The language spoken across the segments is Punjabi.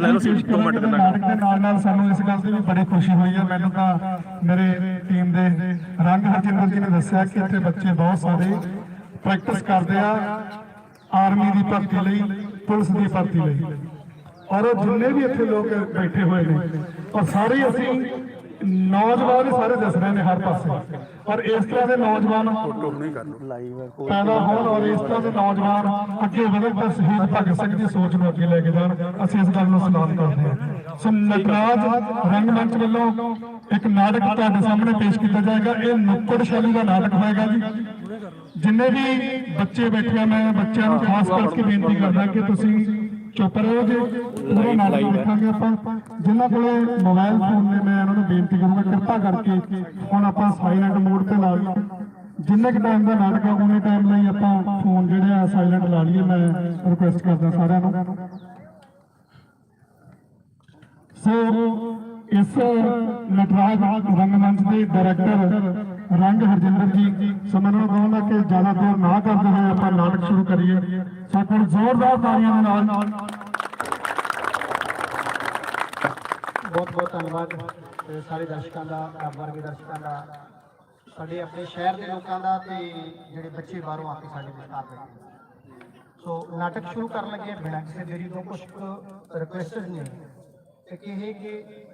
ਲੈ ਲਓ ਸੀਟ ਦੋ ਮਿੰਟ ਦੇ ਨਾਲ। ਨਾਲ ਸਾਨੂੰ ਇਸ ਗੱਲ ਦੀ ਵੀ ਬੜੀ ਖੁਸ਼ੀ ਹੋਈ ਹੈ। ਮੈਨੂੰ ਤਾਂ ਮੇਰੇ ਟੀਮ ਦੇ ਰੰਗ ਹਰਜਿੰਦਰ ਜੀ ਨੇ ਦੱਸਿਆ ਕਿ ਇੱਥੇ ਬੱਚੇ ਬਹੁਤ ਸਾਰੇ ਪ੍ਰੈਕਟਿਸ ਕਰਦੇ ਆ ਆਰਮੀ ਦੀ ਭਰਤੀ ਲਈ, ਪੁਲਿਸ ਦੀ ਭਰਤੀ ਲਈ। ਔਰ ਜਿੰਨੇ ਵੀ ਇੱਥੇ ਲੋਕ ਬੈਠੇ ਹੋਏ ਨੇ ਔਰ ਸਾਰੇ ਅਸੀਂ ਨੌਜਵਾਨ ਹੀ ਸਾਰੇ ਦਿਸ ਰਹੇ ਨੇ ਹਰ ਪਾਸੇ। ਔਰ ਇਸ ਤਰ੍ਹਾਂ ਦੇ ਨੌਜਵਾਨ ਪੈਦਾ ਹੋਣ ਔਰ ਇਸ ਤਰ੍ਹਾਂ ਦੇ ਨੌਜਵਾਨ ਅੱਗੇ ਵਧਣ ਤਾਂ ਸ਼ਹੀਦ ਭਗਤ ਸਿੰਘ ਦੀ ਸੋਚ ਨੂੰ ਅੱਗੇ ਲੈ ਕੇ ਜਾਣ। ਅਸੀਂ ਇਸ ਗੱਲ ਨੂੰ ਸਲਾਮ ਕਰਦੇ ਹਾਂ। ਸੋ ਨਟਰਾਜ ਰੰਗਮੰਚ ਵੱਲੋਂ ਇੱਕ ਨਾਟਕ ਤੁਹਾਡੇ ਸਾਹਮਣੇ ਪੇਸ਼ ਕੀਤਾ ਜਾਏਗਾ। ਇਹ ਨੁੱਕੜ ਸ਼ੈਲੀ ਦਾ ਨਾਟਕ ਹੋਏਗਾ ਜੀ। ਜਿੰਨੇ ਵੀ ਬੱਚੇ ਬੈਠੇ ਆ ਮੈਂ ਬੱਚਿਆਂ ਨੂੰ ਖਾਸ ਕਰਕੇ ਬੇਨਤੀ ਕਰਦਾ ਕਿ ਤੁਸੀਂ ਚੁੱਪ ਰਹੋ ਜੀ। ਪੂਰਾ ਨਾਟਕ ਦੇਖਾਂਗੇ ਆਪਾਂ। ਜਿਨ੍ਹਾਂ ਕੋਲੇ ਮੋਬਾਈਲ ਫੋਨ ਨੇ ਮੈਂ ਉਹਨਾਂ ਨੂੰ ਬੇਨਤੀ ਕਰੂੰਗਾ ਕਿਰਪਾ ਕਰਕੇ ਹੁਣ ਆਪਾਂ ਸਾਇਲੈਂਟ ਮੋਡ ਤੇ ਲਾ ਲਈਏ। ਜਿੰਨੇ ਕੁ ਟਾਈਮ ਦਾ ਨਾਟਕ ਹੈ ਉਹਨੇ ਟਾਈਮ ਲਈ ਆਪਾਂ ਫੋਨ ਜਿਹੜੇ ਆ ਸਾਇਲੈਂਟ ਲਾ ਲਈਏ। ਮੈਂ ਰਿਕੁਐਸਟ ਕਰਦਾ ਸਾਰਿਆਂ ਨੂੰ। ਸੋ ਇਸ ਨਟਰਾਜ ਰੰਗਮੰਚ ਦੇ ਡਾਇਰੈਕਟਰ ਰੰਗ ਹਰਜਿੰਦਰ ਜੀ ਸੋ ਮੈਨੂੰ ਕਿ ਜ਼ਿਆਦਾ ਦੇਰ ਨਾ ਕਰਦੇ ਹੋਏ ਆਪਾਂ ਨਾਟਕ ਸ਼ੁਰੂ ਕਰੀਏ। ਸੋ ਜ਼ੋਰਦਾਰ ਤਾੜੀਆਂ ਦੇ ਨਾਲ। ਬਹੁਤ ਬਹੁਤ ਧੰਨਵਾਦ ਸਾਰੇ ਦਰਸ਼ਕਾਂ ਦਾ ਰੱਬ ਵਰਗੇ ਦਰਸ਼ਕਾਂ ਦਾ, ਸਾਡੇ ਆਪਣੇ ਸ਼ਹਿਰ ਦੇ ਲੋਕਾਂ ਦਾ ਤੇ ਜਿਹੜੇ ਬੱਚੇ ਬਾਹਰੋਂ ਆ ਕੇ ਸਾਡੇ ਵਿਚਕਾਰ ਬੈਠੇ ਸੋ ਨਾਟਕ ਸ਼ੁਰੂ ਕਰਨ ਲੱਗੇ ਬਿਨਾਂ ਕਿਸੇ ਦੇਰੀ ਤੋਂ ਕੁਝ ਰਿਕੁਐਸਟਡ ਨੇ। ਤੇ ਇਹ ਕਿ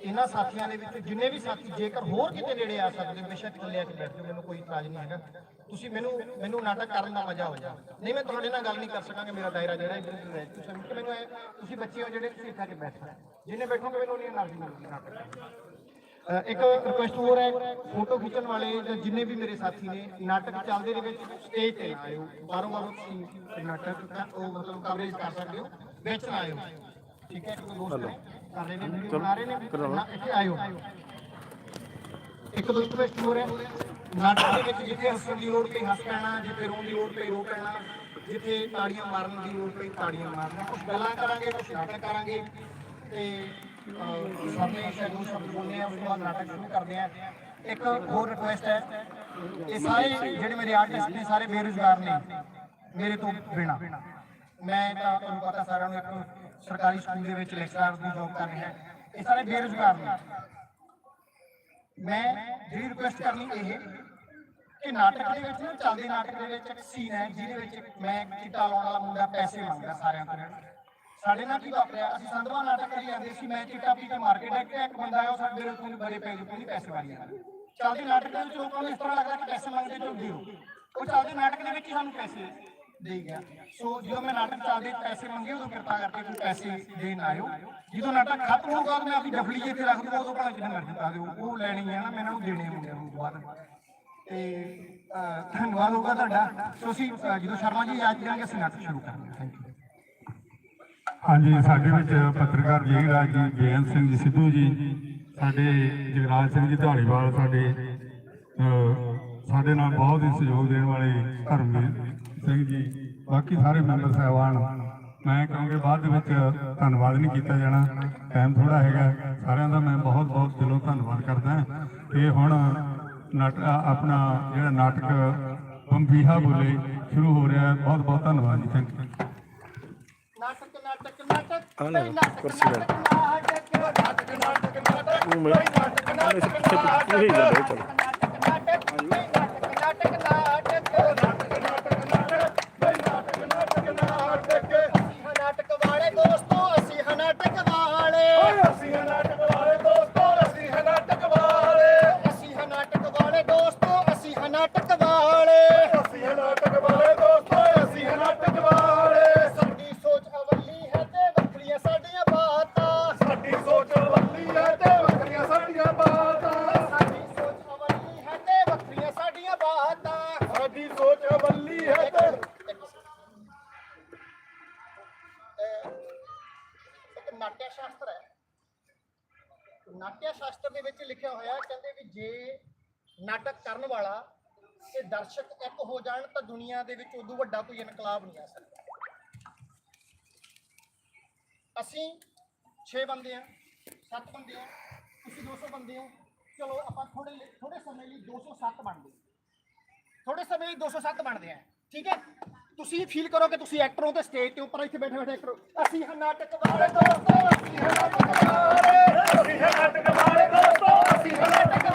ਇਹਨਾਂ ਸਾਥੀਆਂ ਦੇ ਵਿੱਚ ਜਿੰਨੇ ਵੀ ਸਾਥੀ, ਜੇਕਰ ਹੋਰ ਕਿਤੇ ਨੇੜੇ ਆ ਸਕਦੇ ਬੇਸ਼ੱਕ ਇਕੱਲੇ ਆ ਕੇ ਮੈਨੂੰ ਕੋਈ ਇਤਰਾਜ਼ ਨਹੀਂ ਹੈਗਾ। ਤੁਸੀਂ ਮੈਨੂੰ ਮੈਨੂੰ ਨਾਟਕ ਕਰਨ ਦਾ ਮਜ਼ਾ ਹੋ ਨਹੀਂ, ਮੈਂ ਤੁਹਾਡੇ ਨਾਲ ਗੱਲ ਨਹੀਂ ਕਰ ਸਕਾਂਗਾ, ਮੇਰਾ ਦਾਇਰਾ ਜਿਹੜਾ ਹੈ ਤੁਸੀਂ ਮੈਨੂੰ ਤੁਸੀਂ ਬੱਚੇ ਹੋ ਜਿਹੜੇ ਤੁਸੀਂ ਇੱਥੇ ਆ ਕੇ ਬੈਠਣਾ ਜਿੰਨੇ ਬੈਠੋਗੇ, ਮੈਨੂੰ ਨਹੀਂ એનર્ਜੀ ਮਿਲਦੀ ਨਾਟਕ ਇੱਕ ਰਿਕੁਐਸਟ ਹੋਰ ਹੈ ਫੋਟੋ ਖਿੱਚਣ ਵਾਲੇ ਜਿੰਨੇ ਵੀ ਮੇਰੇ ਸਾਥੀ ਨੇ, ਨਾਟਕ ਚੱਲਦੇ ਦੇ ਵਿੱਚ ਸਟੇਜ ਤੇ ਆਇਓ। ਬਾਰੋ ਬਾਰੋ ਤੁਸੀਂ ਨਾਟਕ, ਉਹ ਮਤਲਬ ਕਵਰੇਜ ਕਰ ਸਕਦੇ ਹੋ, ਵਿੱਚ ਆਇਓ। ਠੀਕ ਹੈ ਕੋਈ ਦੋਸਤ ਨੇ ਕਰ ਰਹੇ ਨੇ ਵੀਡੀਓ ਬਣਾ ਰਹੇ ਨੇ ਨਾ ਇੱਥੇ ਆਇਓ। ਇੱਕ ਦੋ ਰਿਕੁਐਸਟ ਹੋਰ ਹੈ ਨਾਟਕ ਦੇ ਵਿੱਚ ਜਿੱਥੇ ਹੱਸਣ ਦੀ ਲੋੜ ਪਈ ਹੱਸ ਪੈਣਾ ਜਿੱਥੇ ਰੋਣ ਦੀ ਲੋੜ ਪਈ ਰੋ ਪੈਣਾ ਜਿੱਥੇ ਤਾੜੀਆਂ ਮਾਰਨ ਦੀ ਲੋੜ ਪਈ ਤਾੜੀਆਂ ਮਾਰਨਾ। ਕੁਝ ਗੱਲਾਂ ਕਰਾਂਗੇ ਕੁਝ ਨਾਟਕ ਕਰਾਂਗੇ ਤੇ ਅਹ, ਸਾਹਮਣੇ ਸ਼ੈਡੂ ਸ਼ਬਦ ਬੋਲਨੇ ਆ ਉਸ ਤੋਂ ਬਾਅਦ ਨਾਟਕ ਸ਼ੁਰੂ ਕਰਦੇ ਆ। ਇੱਕ ਹੋਰ ਰਿਕੁਐਸਟ ਹੈ ਇਹ ਸਾਰੇ ਜਿਹੜੇ ਮੇਰੇ ਆਰਟਿਸਟ ਨੇ ਸਾਰੇ ਬੇਰੁਜ਼ਗਾਰ ਨੇ ਮੇਰੇ ਤੋਂ ਬਿਨਾ। ਮੈਂ ਤਾਂ ਤੁਹਾਨੂੰ ਪਤਾ ਸਾਰਿਆਂ ਨੂੰ ਇੱਕ ਸਰਕਾਰੀ ਸਕੂਲ ਦੇ ਵਿੱਚ ਲੈਕਚਰਰ ਦੀ ਜੌਬ ਕਰ ਰਿਹਾ ਇਹ ਸਾਰੇ ਬੇਰੁਜ਼ਗਾਰ ਨੇ। ਮੈਂ ਜਿਹੜੀ ਰਿਕੁਐਸਟ ਕਰਨੀ ਇਹ ਕਿ ਨਾਟਕ ਦੇ ਵਿੱਚ ਨਾ, ਚੱਲਦੇ ਨਾਟਕ ਦੇ ਵਿੱਚ ਇੱਕ ਸੀਨ ਹੈ ਜਿਹਦੇ ਵਿੱਚ ਮੈਂ ਚਿੱਟਾ ਲਾਉਣ ਵਾਲਾ ਮੁੰਡਾ ਪੈਸੇ ਮੰਗਦਾ ਸਾਰਿਆਂ ਤੋਂ ਸਾਡੇ ਨਾਲ ਕੀ ਵਾਪਰਿਆ? ਅਸੀਂ ਸੰਧਵਾ ਨਾਟਕ ਕਰੀ ਜਾਂਦੇ ਸੀ, ਮੈਂ ਚਿੱਟਾ ਪੀ ਕੇ ਮਾਰਕੀਟ ਡਿੱਗ ਪਿਆ ਇੱਕ ਬੰਦਾ ਆਇਆ ਸਾਡੇ ਮੇਰੇ ਕੋਲ ਬੜੇ ਪੈਸੇ ਕੋਈ ਪੈਸੇ ਵਾਲੀ ਆ। ਚੱਲਦੇ ਨਾਟਕ ਦੇ ਵਿੱਚ ਲੋਕਾਂ ਨੂੰ ਇਸ ਤਰ੍ਹਾਂ ਲੱਗਦਾ ਕਿ ਪੈਸੇ ਮੰਗਦੇ ਜੋ ਦਿਓ ਉਹ ਚੱਲਦੇ ਨਾਟਕ ਦੇ ਵਿੱਚ ਹੀ ਸਾਨੂੰ ਪੈਸੇ ਦੇ ਗਿਆ ਸੋ ਜਦੋਂ ਮੈਂ ਨਾਟਕ ਚੱਲਦੇ ਪੈਸੇ ਮੰਗੇ, ਉਦੋਂ ਕਿਰਪਾ ਕਰਕੇ ਤੁਸੀਂ ਪੈਸੇ ਦੇਣ ਆਇਓ। ਜਦੋਂ ਨਾਟਕ ਖਤਮ ਹੋਊਗਾ ਮੈਂ ਆਪਣੀ ਡਫਲੀ ਇੱਥੇ ਰੱਖ ਦੂੰਗਾ, ਉਦੋਂ ਭਾਵੇਂ ਜਿੰਨਾ ਮਰਜ਼ੀ ਪਾ ਦਿਓ। ਉਹ ਲੈਣੀ ਹੈ ਨਾ, ਮੈਂ ਇਹਨਾਂ ਨੂੰ ਦੇਣੇ ਮੁੰਡਿਆਂ ਨੂੰ ਬਾਅਦ। ਤੇ ਧੰਨਵਾਦ ਹੋਗਾ ਤੁਹਾਡਾ। ਸੋ ਅਸੀਂ ਜਦੋਂ ਸ਼ਰਮਾ ਜੀ ਯਾਦ ਕਰਾਂਗੇ ਅਸੀਂ ਨਾਟਕ ਸ਼ੁਰੂ ਕਰਾਂਗੇ। ਥੈਂਕ ਯੂ ਹਾਂਜੀ, ਸਾਡੇ ਵਿੱਚ ਪੱਤਰਕਾਰ ਜੀ ਜੀ ਬੇਅੰਤ ਸਿੰਘ ਜੀ, ਸਿੱਧੂ ਜੀ, ਸਾਡੇ ਜਗਰਾਜ ਸਿੰਘ ਜੀ ਢਾਲੀਵਾਲ ਸਾਡੇ ਸਾਡੇ ਨਾਲ ਬਹੁਤ ਹੀ ਸਹਿਯੋਗ ਦੇਣ ਵਾਲੇ ਧਰਮਵੀਰ ਸਿੰਘ ਜੀ। ਬਾਕੀ ਸਾਰੇ ਮੈਂਬਰ ਸਾਹਿਬਾਨ ਮੈਂ ਕਹਾਂਗੇ ਬਾਅਦ ਦੇ ਵਿੱਚ ਧੰਨਵਾਦ ਨਹੀਂ ਕੀਤਾ ਜਾਣਾ। ਟਾਈਮ ਥੋੜਾ ਹੈਗਾ। ਸਾਰਿਆਂ ਦਾ ਮੈਂ ਬਹੁਤ ਬਹੁਤ ਦਿਲੋਂ ਧੰਨਵਾਦ ਕਰਦਾ। ਹਾਂ ਤੇ ਹੁਣ ਆਪਣਾ ਜਿਹੜਾ ਨਾਟਕ ਬੰਬੀਹਾ ਬੋਲੇ ਸ਼ੁਰੂ ਹੋ ਰਿਹਾ ਹੈ। ਬਹੁਤ ਬਹੁਤ ਧੰਨਵਾਦ ਜੀ। ਥੈਂਕ ਯੂ ਨਾਟਕ ਨਾਟਕ ਨਾਟਕ ਲੈ ਕੁਰਸੀ ਲੈ ਤੂੰ ਮੈਂ ਇਸ ਪਿੱਛੇ ਪਿੱਛੇ ਹੀ ਜਾਂਦੇ ਚਲੋ। ਨਾਟਕ ਜੇ ਨਾਟਕ ਕਰਨ ਵਾਲਾ ਤੇ ਦਰਸ਼ਕ ਇੱਕ ਹੋ ਜਾਣ ਤਾਂ ਦੁਨੀਆ ਦੇ ਵਿੱਚ ਉਦੋਂ ਵੱਡਾ ਕੋਈ ਇਨਕਲਾਬ ਨਹੀਂ ਆ ਸਕਦਾ। ਅਸੀਂ 6 ਬੰਦੇ ਆ 7 ਬੰਦੇ ਆ ਤੁਸੀਂ 200 ਬੰਦੇ ਹੋ। ਚਲੋ, ਆਪਾਂ ਥੋੜੇ ਥੋੜੇ ਸਮੇਂ ਲਈ 207 ਬਣਦੇ ਥੋੜੇ ਸਮੇਂ ਲਈ 207 ਬਣਦੇ ਆ, ਠੀਕ ਹੈ? ਤੁਸੀਂ ਫੀਲ ਕਰੋ ਕਿ ਤੁਸੀਂ ਐਕਟਰ ਹੋ ਤੇ ਸਟੇਜ ਤੇ ਉੱਪਰ ਇੱਥੇ ਬੈਠੇ ਬੈਠੇ ਐਕਟਰ ਅਸੀਂ ਹਾਂ ਨਾਟਕ ਵਾਲੇ ਦੋਸਤੋ ਅਸੀਂ ਹਾਂ ਨਾਟਕ ਵਾਲੇ ਅਸੀਂ ਹਾਂ ਨਾਟਕ ਵਾਲੇ ਦੋਸਤੋ। ਅਸੀਂ ਹਾਂ ਨਾਟਕ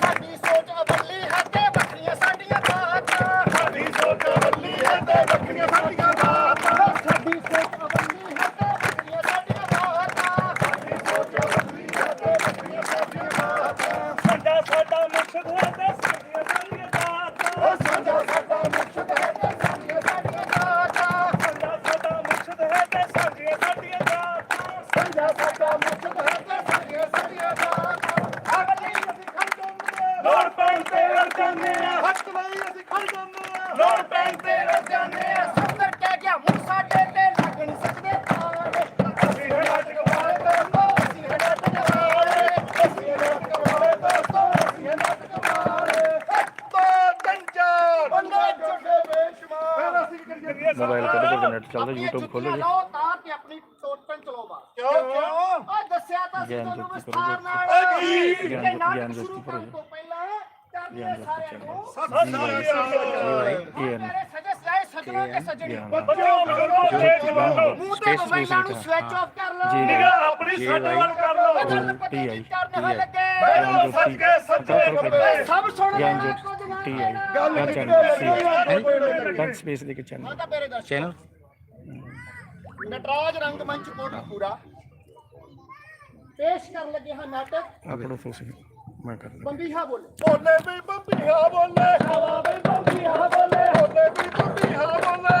ਸਾਡੀ ਸੋਚ ਅਵੱਲੀ ਹੈ ਤੇ ਵੱਖਰੀਆਂ ਸਾਡੀਆਂ ਬਾਤਾਂ ਸਾਡੀ ਸੋਚ ਅਵੱਲੀ ਹੈ ਤੇ ਵੱਖਰੀਆਂ ਸਾਡੀਆਂ ਬਾਤਾਂ ਸਾਡੀ ਸੋਚ ਅਵੱਲੀ ਹੈ ਤੇ ਵੱਖਰੀਆਂ ਸਾਡੀਆਂ ਬਾਤਾਂ ਸਾਡੀ ਸੋਚ ਅਵੱਲੀ ਹੈ ਤੇ ਵੱਖਰੀਆਂ ਸਾਡੀਆਂ ਬਾਤਾਂ ਸਾਡਾ ਸਾਡਾ ਮਕਸਦ ਹੈ ਤੇ ਸਾਡੀਆਂ ਸਾਡੀਆਂ ਬਾਤਾਂ ਸਾਡਾ ਸਾਡਾ ਮਕਸਦ ਹੈ ਤੇ ਸਾਡੀਆਂ ਸਾਡੀਆਂ ਬਾਤਾਂ ਸਾਡਾ ਸਾਡਾ ਮਕਸਦ ਹੈ ਤੇ ਸਾਡੀਆਂ ਸਾਡੀਆਂ ਬਾਤਾਂ ਸਾਡਾ ਸਾਡਾ YouTube ਖੋਲੋ ਜੀ ਲਓ ਤਾਂ ਕਿ ਆਪਣੀ ਸੋਚ ਪੈਣ ਚਲਾਓ ਬਾ ਕਿਉਂ ਕਿਉਂ? ਓਏ ਦੱਸਿਆ ਤਾਂ ਸੀ ਤੁਹਾਨੂੰ ਵਿਸਥਾਰ ਨਾਲ। ਇਹ ਨਾਟਕ ਸ਼ੁਰੂ ਕਰਨ ਤੋਂ ਪਹਿਲਾਂ ਚਾਹੀਏ ਸਾਰਿਆਂ ਨੂੰ। ਮੇਰੇ ਸਜਸ ਰਾਏ ਸਜਣਾ ਤੇ ਸਜਣੀ ਬੱਚਿਓ ਕਰੋ ਤੇ ਜਵਾਨੋ ਮੂੰਹ ਤੇ ਮੋਬਾਈਲਾਂ ਨੂੰ ਸਵਿਚ ਆਫ ਕਰ ਲਓ। ਨਿਗਾ ਆਪਣੀ ਸਾਡੇ ਵੱਲ ਕਰ ਲਓ। ਪੀ ਆਈ ਕਰਨ ਲੱਗੇ। ਸੱਚੇ ਸੱਚੇ ਬੰਦੇ ਸਭ ਸੁਣ ਰਹੇ ਨੇ ਟੀ ਆਈ। ਗੱਲ ਕਿੱਥੇ ਲੱਗੀ। ਹੈ। ਕੰਸਪੇਸ ਦੇ ਚੈਨਲ ਚੈਨਲ ਨਟਰਾਜ ਰੰਗਮੰਚ ਕੋਟਕਪੂਰਾ ਪੇਸ਼ ਕਰਨ ਲੱਗੇ ਹਾਂ ਨਾਟਕ। ਆਪਣੋ ਤੁਸੀਂ ਮੈਂ ਕਰ ਬੰਬੀਹਾ ਬੋਲੇ। ਬੋਲੇ ਵੀ ਬੰਬੀਹਾ ਬੋਲੇ ਹਵਾ ਵੀ ਬੰਬੀਹਾ ਬੋਲੇ ਬੋਲੇ ਵੀ ਬੰਬੀਹਾ ਬੋਲੇ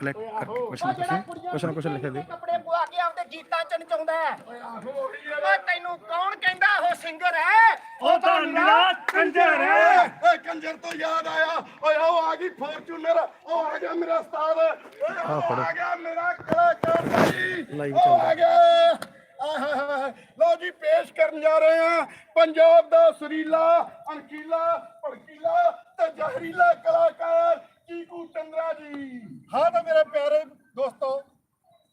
ਦੇ ਲਿਖੋ ਜੀ ਲਾਉਂਦਾ ਕਲਿੱਕ ਕੁਛ ਨਾ ਕੁਛ ਕੁਛ ਨਾ ਕੁਛ ਲਿਖ ਦੇ। ਕੱਪੜੇ ਪਵਾ ਕੇ ਆਪਦੇ ਗੀਤਾਂ ਚ ਨਚਾਉਂਦਾ ਹੈ। ਓਏ ਤੈਨੂੰ ਕੌਣ ਕਹਿੰਦਾ ਉਹ ਸਿੰਗਰ ਹੈ? ਉਹ ਤਾਂ ਨਿਰਾ ਕੰਜਰ ਹੈ। ਓਏ ਕੰਜਰ ਤੋਂ ਯਾਦ ਆਇਆ। ਓਏ ਉਹ ਆ ਗਈ ਫੋਰਚੂਨਰ ਉਹ ਆ ਗਿਆ ਮੇਰਾ ਉਸਤਾਦ। ਓਏ ਉਹ। ਆ ਗਿਆ ਮੇਰਾ ਕਲਾਕਾਰ ਭਾਈ। ਉਹ ਚੱਲਦਾ। ਆ ਗਿਆ। ਲਓ ਜੀ ਪੇਸ਼ ਕਰਨ ਜਾ ਰਹੇ ਹਾਂ। ਪੰਜਾਬ ਦਾ ਸੁਰੀਲਾ ਅਣਖੀਲਾ ਭੜਕੀਲਾ ਤੇ ਜ਼ਹਿਰੀਲਾ ਕਲਾਕਾਰ ਚੀਕੂ ਚੰਦਰਾ ਜੀ। ਹਾਂ ਤਾਂ ਮੇਰੇ ਪਿਆਰੇ ਦੋਸਤੋ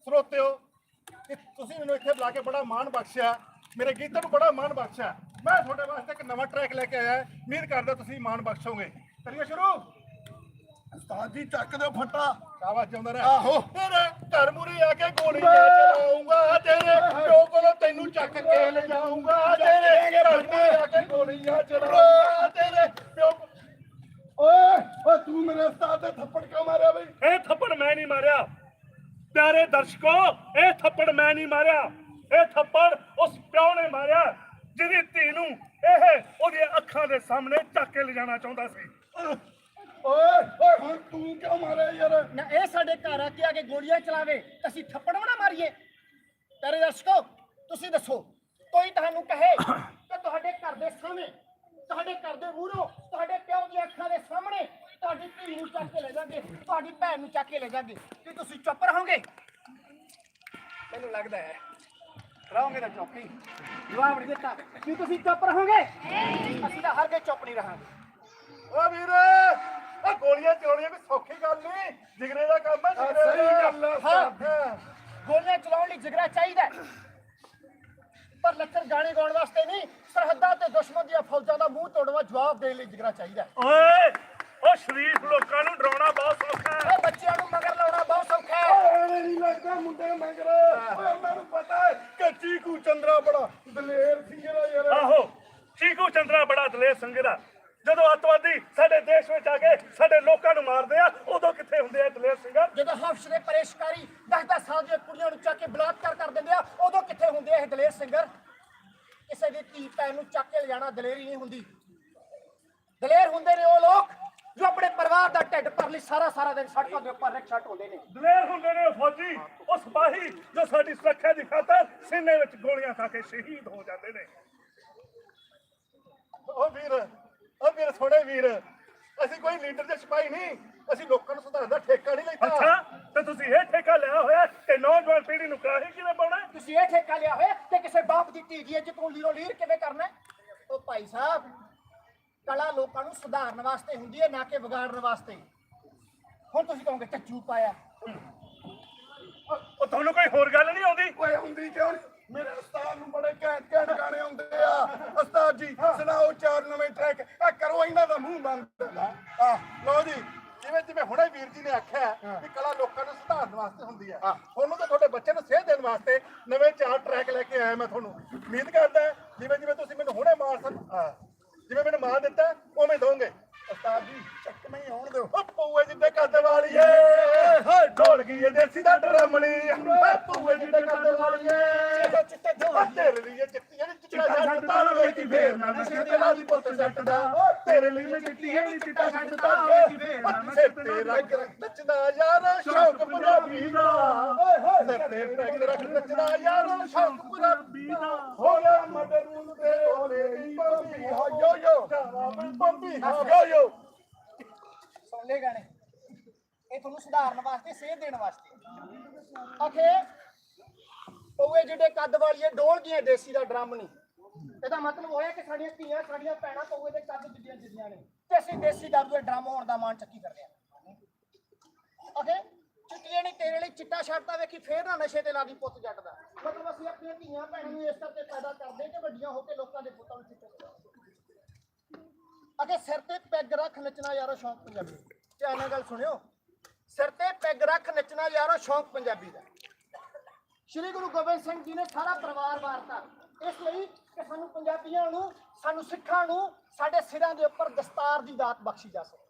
ਸਰੋਤਿਓ ਤੁਸੀਂ ਮੈਨੂੰ ਇੱਥੇ ਬੁਲਾ ਕੇ ਬੜਾ ਮਾਣ ਬਖਸ਼ਿਆ। ਮੇਰੇ ਗੀਤਾਂ ਨੂੰ ਬੜਾ ਮਾਣ ਬਖਸ਼ਿਆ। ਮੈਂ ਤੁਹਾਡੇ ਵਾਸਤੇ ਇੱਕ ਨਵਾਂ ਟਰੈਕ ਲੈ ਕੇ ਆਇਆ ਉਮੀਦ ਕਰਦਾ ਤੁਸੀਂ ਮਾਣ ਬਖਸ਼ੋਗੇ। ਕਰੀਏ ਸ਼ੁਰੂ। ਉਸਤਾਦ ਜੀ ਚੱਕ ਦਿਓ ਫੱਟਾ। ਸ਼ਾਬਾਸ਼ ਰਹਿ। ਆਹੋ। ਤੇਰੇ ਘਰ ਮੁਰੀ ਆ ਕੇ ਗੋਲੀਆਂ ਚਲਾਉਂਗਾ ਤੇਰੇ ਪਿਓ ਕੋਲੋਂ ਤੈਨੂੰ ਚੱਕ ਕੇ ਲਿਜਾਊਂਗਾ। ਤੇਰੇ ਘਰ ਮੁਰੀ ਆ ਕੇ ਗੋਲੀਆਂ ਚਲਾਉਂਗਾ ਤੇਰੇ ਪਿਓ ਓਏ ਓਏ ਤੂੰ ਮੇਰੇ ਉਸਤਾਦ ਤੇ ਥੱਪੜ ਕਿਉਂ ਮਾਰਿਆ ਬਈ? ਇਹ ਥੱਪੜ ਮੈਂ ਨਹੀਂ ਮਾਰਿਆ। ਪਿਆਰੇ ਦਰਸ਼ਕੋ ਇਹ ਥੱਪੜ ਮੈਂ ਨਹੀਂ ਮਾਰਿਆ। ਇਹ ਥੱਪੜ ਉਸ ਪਿਓ ਨੇ ਮਾਰਿਆ ਜਿਹਦੀ ਧੀ ਨੂੰ ਇਹ ਉਹਦੀਆਂ ਅੱਖਾਂ ਦੇ ਸਾਹਮਣੇ ਚੱਕ ਕੇ ਲਿਜਾਣਾ ਚਾਹੁੰਦਾ ਸੀ। ਓਏ ਓਏ ਹੁਣ ਤੂੰ ਕਿਉਂ ਮਾਰਿਆ ਯਾਰ? ਨਾ ਇਹ ਸਾਡੇ ਘਰ ਆ ਕੇ ਆ ਕੇ ਗੋਲੀਆਂ ਚਲਾਵੇ ਤਾਂ ਅਸੀਂ ਥੱਪੜ ਵੀ ਨਾ ਮਾਰੀਏ। ਤੇਰੇ ਦਰਸ਼ਕੋ ਤੁਸੀਂ ਦੱਸੋ ਕੋਈ ਤੁਹਾਨੂੰ ਕਹੇ ਕਿ ਤੁਹਾਡੇ ਘਰ ਦੇ ਸਾਹਮਣੇ ਤੁਹਾਡੇ ਘਰ ਦੇ ਮੂਹਰੋਂ ਤੁਹਾਡੇ ਪਿਓ ਦੀਆਂ ਅੱਖਾਂ ਦੇ ਸਾਹਮਣੇ ਤੁਹਾਡੀ ਧੀ ਨੂੰ ਚੱਕ ਕੇ ਲੈ ਜਾਗੇ ਤੁਹਾਡੀ ਭੈਣ ਨੂੰ ਚੱਕ ਕੇ ਲੈ ਜਾਗੇ। ਕੀ ਤੁਸੀਂ ਚੁੱਪ ਰਹੋਗੇ? ਮੈਨੂੰ ਲੱਗਦਾ ਹੈ ਰਹੋਗੇ ਤਾਂ ਚੁੱਪ ਹੀ। ਜਵਾਬ ਨਹੀਂ ਦਿੱਤਾ। ਕੀ ਤੁਸੀਂ ਚੁੱਪ ਰਹੋਗੇ? ਅਸੀਂ ਤਾਂ ਹਰ ਕੇ ਚੁੱਪ ਨਹੀਂ ਰਹਾਂਗੇ। ਓ ਵੀਰੇ ਆ ਗੋਲੀਆਂ ਚਲਾਉਣੀਆਂ ਕੋਈ ਸੌਖੀ ਗੱਲ ਨਹੀਂ। ਜਿਗਰੇ ਦਾ ਕੰਮ ਹੈ ਜਿਗਰੇ ਦਾ। ਸਹੀ ਗੱਲ ਹੈ ਉਸਤਾਦ। ਹਾਂ। ਗੋਲੀਆਂ ਚਲਾਉਣ ਲਈ ਜਿਗਰਾ ਚਾਹੀਦਾ। ਪਰ ਲੱਚਰ ਗਾਣੇ ਗਾਉਣ ਵਾਸਤੇ ਨਹੀਂ ਸਰਹੱਦਾਂ ਤੇ ਦੁਸ਼ਮਣ ਦੀਆਂ ਫੌਜਾਂ ਦਾ ਮੂੰਹ ਤੋੜਵਾ ਜਵਾਬ ਦੇਣ ਲਈ ਜਿਗਰਾ ਚਾਹੀਦਾ ਹੈ। ਓਏ ਉਹ ਸ਼ਰੀਫ ਲੋਕਾਂ ਨੂੰ ਡਰਾਉਣਾ ਬਹੁਤ ਸੌਖਾ ਹੈ। ਇਹ ਬੱਚਿਆਂ ਨੂੰ ਮਗਰ ਲਾਉਣਾ ਬਹੁਤ ਸੌਖਾ ਹੈ। ਓਏ ਨਹੀਂ ਲੱਗਦਾ ਮੁੰਡੇ ਮੰਗਰ। ਓਏ ਮੈਨੂੰ ਪਤਾ ਹੈ ਕਿ ਚੀਕੂ ਚੰਦਰਾ ਬੜਾ ਦਲੇਰ ਸਿੰਗਰ ਆ ਯਾਰ। ਆਹੋ ਚੀਕੂ ਚੰਦਰਾ ਬੜਾ ਦਲੇਰ ਸੰਗਰਾ ਜਦੋਂ ਅੱਤਵਾਦੀ ਸਾਡੇ ਦੇਸ਼ ਵਿੱਚ ਆ ਕੇ ਸਾਡੇ ਲੋਕਾਂ ਨੂੰ ਮਾਰਦੇ ਆ ਉਦੋਂ ਕਿੱਥੇ ਹੁੰਦੇ ਆ ਦਲੇਰ ਸਿੰਘਾਂ? ਜਦੋਂ ਹਫਸ਼ ਦੇ ਪਰੇਸ਼ਕਾਰੀ 10-10 ਸਾਲ ਦੀਆਂ ਕੁੜੀਆਂ ਨੂੰ ਚੱਕ ਕੇ ਬਲਾਤਕਾਰ ਕਰ ਦਿੰਦੇ ਆ ਉਦੋਂ ਕਿੱਥੇ ਹੁੰਦੇ ਆ ਇਹ ਦਲੇਰ ਸਿੰਗਰ ਕਿਸੇ ਦੀ ਧੀ ਭੈਣ ਨੂੰ ਚੱਕ ਕੇ ਲਿਜਾਣਾ ਦਲੇਰੀ ਨਹੀਂ ਹੁੰਦੀ। ਦਲੇਰ ਹੁੰਦੇ ਨੇ ਉਹ ਲੋਕ ਜੋ ਆਪਣੇ ਪਰਿਵਾਰ ਦਾ ਢਿੱਡ ਭਰ ਲਈ ਸਾਰਾ ਸਾਰਾ ਦਿਨ ਸੜਕਾਂ ਦੇ ਉੱਪਰ ਰਿਕਸ਼ਾ ਢੋਂਦੇ ਨੇ। ਦਲੇਰ ਹੁੰਦੇ ਨੇ ਉਹ ਫੌਜੀ ਉਹ ਸਿਪਾਹੀ ਜੋ ਸਾਡੀ ਸੁਰੱਖਿਆ ਦੀ ਖਾਤਰ ਸੀਨੇ ਵਿੱਚ ਗੋਲੀਆਂ ਖਾ ਕੇ ਸ਼ਹੀਦ ਹੋ ਜਾਂਦੇ ਨੇ। ਉਹ ਵੀਰ ਉਹ ਵੀਰ ਸੋਹਣੇ ਵੀਰ ਅਸੀਂ ਕੋਈ ਲੀਡਰ ਦੇ ਸਿਪਾਹੀ ਨਹੀਂ ਅਸੀਂ ਲੋਕਾਂ ਨੂੰ ਸੁਧਾਰਨ ਦਾ ਠੇਕਾ ਨਹੀਂ ਲੈਂਦਾ ਅੱਛਾ ਤੇ ਤੁਸੀਂ ਇਹ ਠੇਕਾ ਲਿਆ ਹੋਇਆ ਤੇ ਨੌਜਵਾਨ ਪੀੜ੍ਹੀ ਨੂੰ ਕਾਹੇ ਕਿਵੇਂ ਪਾਉਣਾ ਤੁਸੀਂ ਇਹ ਠੇਕਾ ਲਿਆ ਹੋਇਆ ਤੇ ਕਿਸੇ ਬਾਪ ਦੀ ਧੀ ਦੀ ਇੱਜ਼ਤ ਨੂੰ ਲੀਰੋ ਲੀਰ ਕਿਵੇਂ ਕਰਨਾ ਹੈ? ਉਹ ਭਾਈ ਸਾਹਿਬ ਕਲਾ ਲੋਕਾਂ ਨੂੰ ਸੁਧਾਰਨ ਵਾਸਤੇ ਹੁੰਦੀ ਹੈ ਨਾ ਕਿ ਵਿਗਾੜਨ ਵਾਸਤੇ। ਹੁਣ ਤੁਸੀਂ ਕਹੋਗੇ ਚੱਚੂ ਪਾਇਆ। ਉਹ ਤੁਹਾਨੂੰ ਕੋਈ ਹੋਰ ਗੱਲ ਨਹੀਂ ਆਉਂਦੀ? ਓਏ ਹੁੰਦੀ ਕਿਉਂ ਨਹੀਂ? ਮੇਰੇ ਉਸਤਾਦ ਨੂੰ ਬੜੇ ਘੈਂਟ ਘੈਂਟ ਗਾਣੇ ਆਉਂਦੇ ਆ। ਉਸਤਾਦ ਜੀ ਸੁਣਾਓ ਚਾਰ ਨਵੇਂ ਟਰੈਕ ਆ ਕਰੋ ਇਹਨਾਂ ਦਾ ਮੂੰਹ ਬੰਦ। ਆ ਲਓ ਜੀ ਜਿਵੇਂ ਜਿਵੇਂ ਹੁਣੇ ਵੀਰ ਜੀ ਨੇ ਆਖਿਆ ਕਿ ਕਲਾ ਲੋਕਾਂ ਨੂੰ ਸੁਧਾਰਨ ਵਾਸਤੇ ਹੁੰਦੀ ਹੈ। ਤੁਹਾਨੂੰ ਤਾਂ ਤੁਹਾਡੇ ਬੱਚੇ ਨੂੰ ਸੇਧ ਦੇਣ ਵਾਸਤੇ ਨਵੇਂ ਚਾਰ ਟਰੈਕ ਲੈ ਕੇ ਆਇਆ ਮੈਂ ਤੁਹਾਨੂੰ। ਉਮੀਦ ਕਰਦਾ ਜਿਵੇਂ ਜਿਵੇਂ ਤੁਸੀਂ ਮੈਨੂੰ ਹੁਣੇ ਮਾਰ ਸਕ ਜਿਵੇਂ ਮੈਨੂੰ ਮਾਰ ਦਿੱਤਾ ਉਵੇਂ ਦੋਗੇ ਉਸਤਾਦ ਜੀ ਚੱਕ ਨਹੀਂ ਆਉਣ ਦਿਓ। ਓ ਪਊਏ ਜਿੱਦੇ ਕੱਦ ਵਾਲੀਏ। ਹਾਏ ਢੋਲ ਗਈ ਏ ਦੇਸੀ ਦਾ ਡਰਮਣੀ ਓ ਪਊਏ ਜਿੱਦੇ ਕੱਦ ਵਾਲੀਏ। ਚਿੱਟੇ ਢੋਲ ਤੇਰੇ ਲਈ ਇਹ ਚਿੱਟੀ ਜਿਹੜੀ ਚਿੱਟਾ ਛੱਡ ਤਾ ਵੇਖੀ ਫੇਰ ਨਾ ਨਸ਼ੇ ਤੇ ਲਾ ਦੀ ਪੁੱਤ ਜੱਟ ਦਾ। ਓ ਤੇਰੇ ਲਈ ਮੈਂ ਚਿੱਟੀ ਜਿਹੜੀ ਚਿੱਟਾ ਛੱਡ ਤਾ ਵੇਖੀ ਫੇਰ ਨਾ ਨਸ਼ੇ ਤੇ ਰੰਗ ਨੱਚਦਾ ਯਾਰ ਸ਼ੌਕ ਪੰਜਾਬੀ ਦਾ ਓਏ ਹੋਏ ਤੇ ਰੰਗ ਰੱਖ ਨੱਚਦਾ ਯਾਰ ਸ਼ੌਕ ਪੰਜਾਬੀ ਦਾ ਹੋ ਤੇ ਓਲੇ ਦੀ ਪੰਪੀ ਹੋ ਯੋ ਯੋ ਪੰਪੀ ਹੋ ਯੋ ਯੋ ਸੁਣ ਲੈ ਗਾਣੇ। ਇਹ ਤੁਹਾਨੂੰ ਸੁਧਾਰਨ ਵਾਸਤੇ, ਸੇਧ ਦੇਣ ਵਾਸਤੇ। ਅਖੇ ਪਉਏ ਜਿਹੜੇ ਕੱਦ ਵਾਲੀਏ, ਡੋਲ ਦੇਸੀ ਦਾ ਡਰਮ ਨਹੀਂ ਇਹਦਾ ਮਤਲਬ ਹੋਇਆ ਕਿ ਸਾਡੀਆਂ ਧੀਆਂ, ਸਾਡੀਆਂ ਭੈਣਾਂ ਪਉਏ ਦੇ ਕੱਦ ਜਿੱਡੀਆਂ ਜਿੱਡੀਆਂ ਨੇ। ਤੇ ਅਸੀਂ ਦੇਸੀ ਦਾਰੂ ਦੇ ਡਰਮ ਹੋਣ ਦਾ ਮਾਣ ਚੱਕੀ ਕਰਦੇ ਆ ਅਖੇ ਚਿੱਟੀਆਂ ਨਹੀਂ ਤੇਰੇ ਲਈ ਚਿੱਟਾ ਛੱਡਦਾ ਵੇਖੀ, ਫੇਰ ਨਾ ਨਸ਼ੇ ਤੇ ਲਾਗੀ ਪੁੱਤ ਜੱਟ ਦਾ। ਮਤਲਬ ਅਸੀਂ ਆਪਣੀਆਂ ਧੀਆਂ, ਭੈਣਾਂ ਨੂੰ ਇਸ ਕਰਕੇ ਪੈਦਾ ਕਰਦੇ ਕਿ ਵੱਡੀਆਂ ਹੋ ਕੇ ਲੋਕਾਂ ਦੇ ਪੁੱਤਾਂ ਨੂੰ ਚਿੱਟੇ ਅਤੇ ਸਿਰ ਤੇ ਪੈਗ ਰੱਖ ਨੱਚਣਾ ਯਾਰੋ ਸ਼ੌਂਕ ਪੰਜਾਬੀ ਧਿਆਨ ਨਾਲ ਗੱਲ ਸੁਣਿਓ, ਸਿਰ ਤੇ ਪੈਗ ਰੱਖ ਨੱਚਣਾ ਯਾਰੋ ਸ਼ੌਂਕ ਪੰਜਾਬੀ ਦਾ। ਸ਼੍ਰੀ ਗੁਰੂ ਗੋਬਿੰਦ ਸਿੰਘ ਜੀ ਨੇ ਸਾਰਾ ਪਰਿਵਾਰ ਵਾਰਤਾ। ਇਸ ਲਈ ਕਿ ਸਾਨੂੰ ਪੰਜਾਬੀਆਂ ਨੂੰ, ਸਾਨੂੰ ਸਿੱਖਾਂ ਨੂੰ, ਸਾਡੇ ਸਿਰਾਂ ਦੇ ਉੱਪਰ ਦਸਤਾਰ ਦੀ ਦਾਤ ਬਖਸ਼ੀ ਜਾ ਸਕੇ।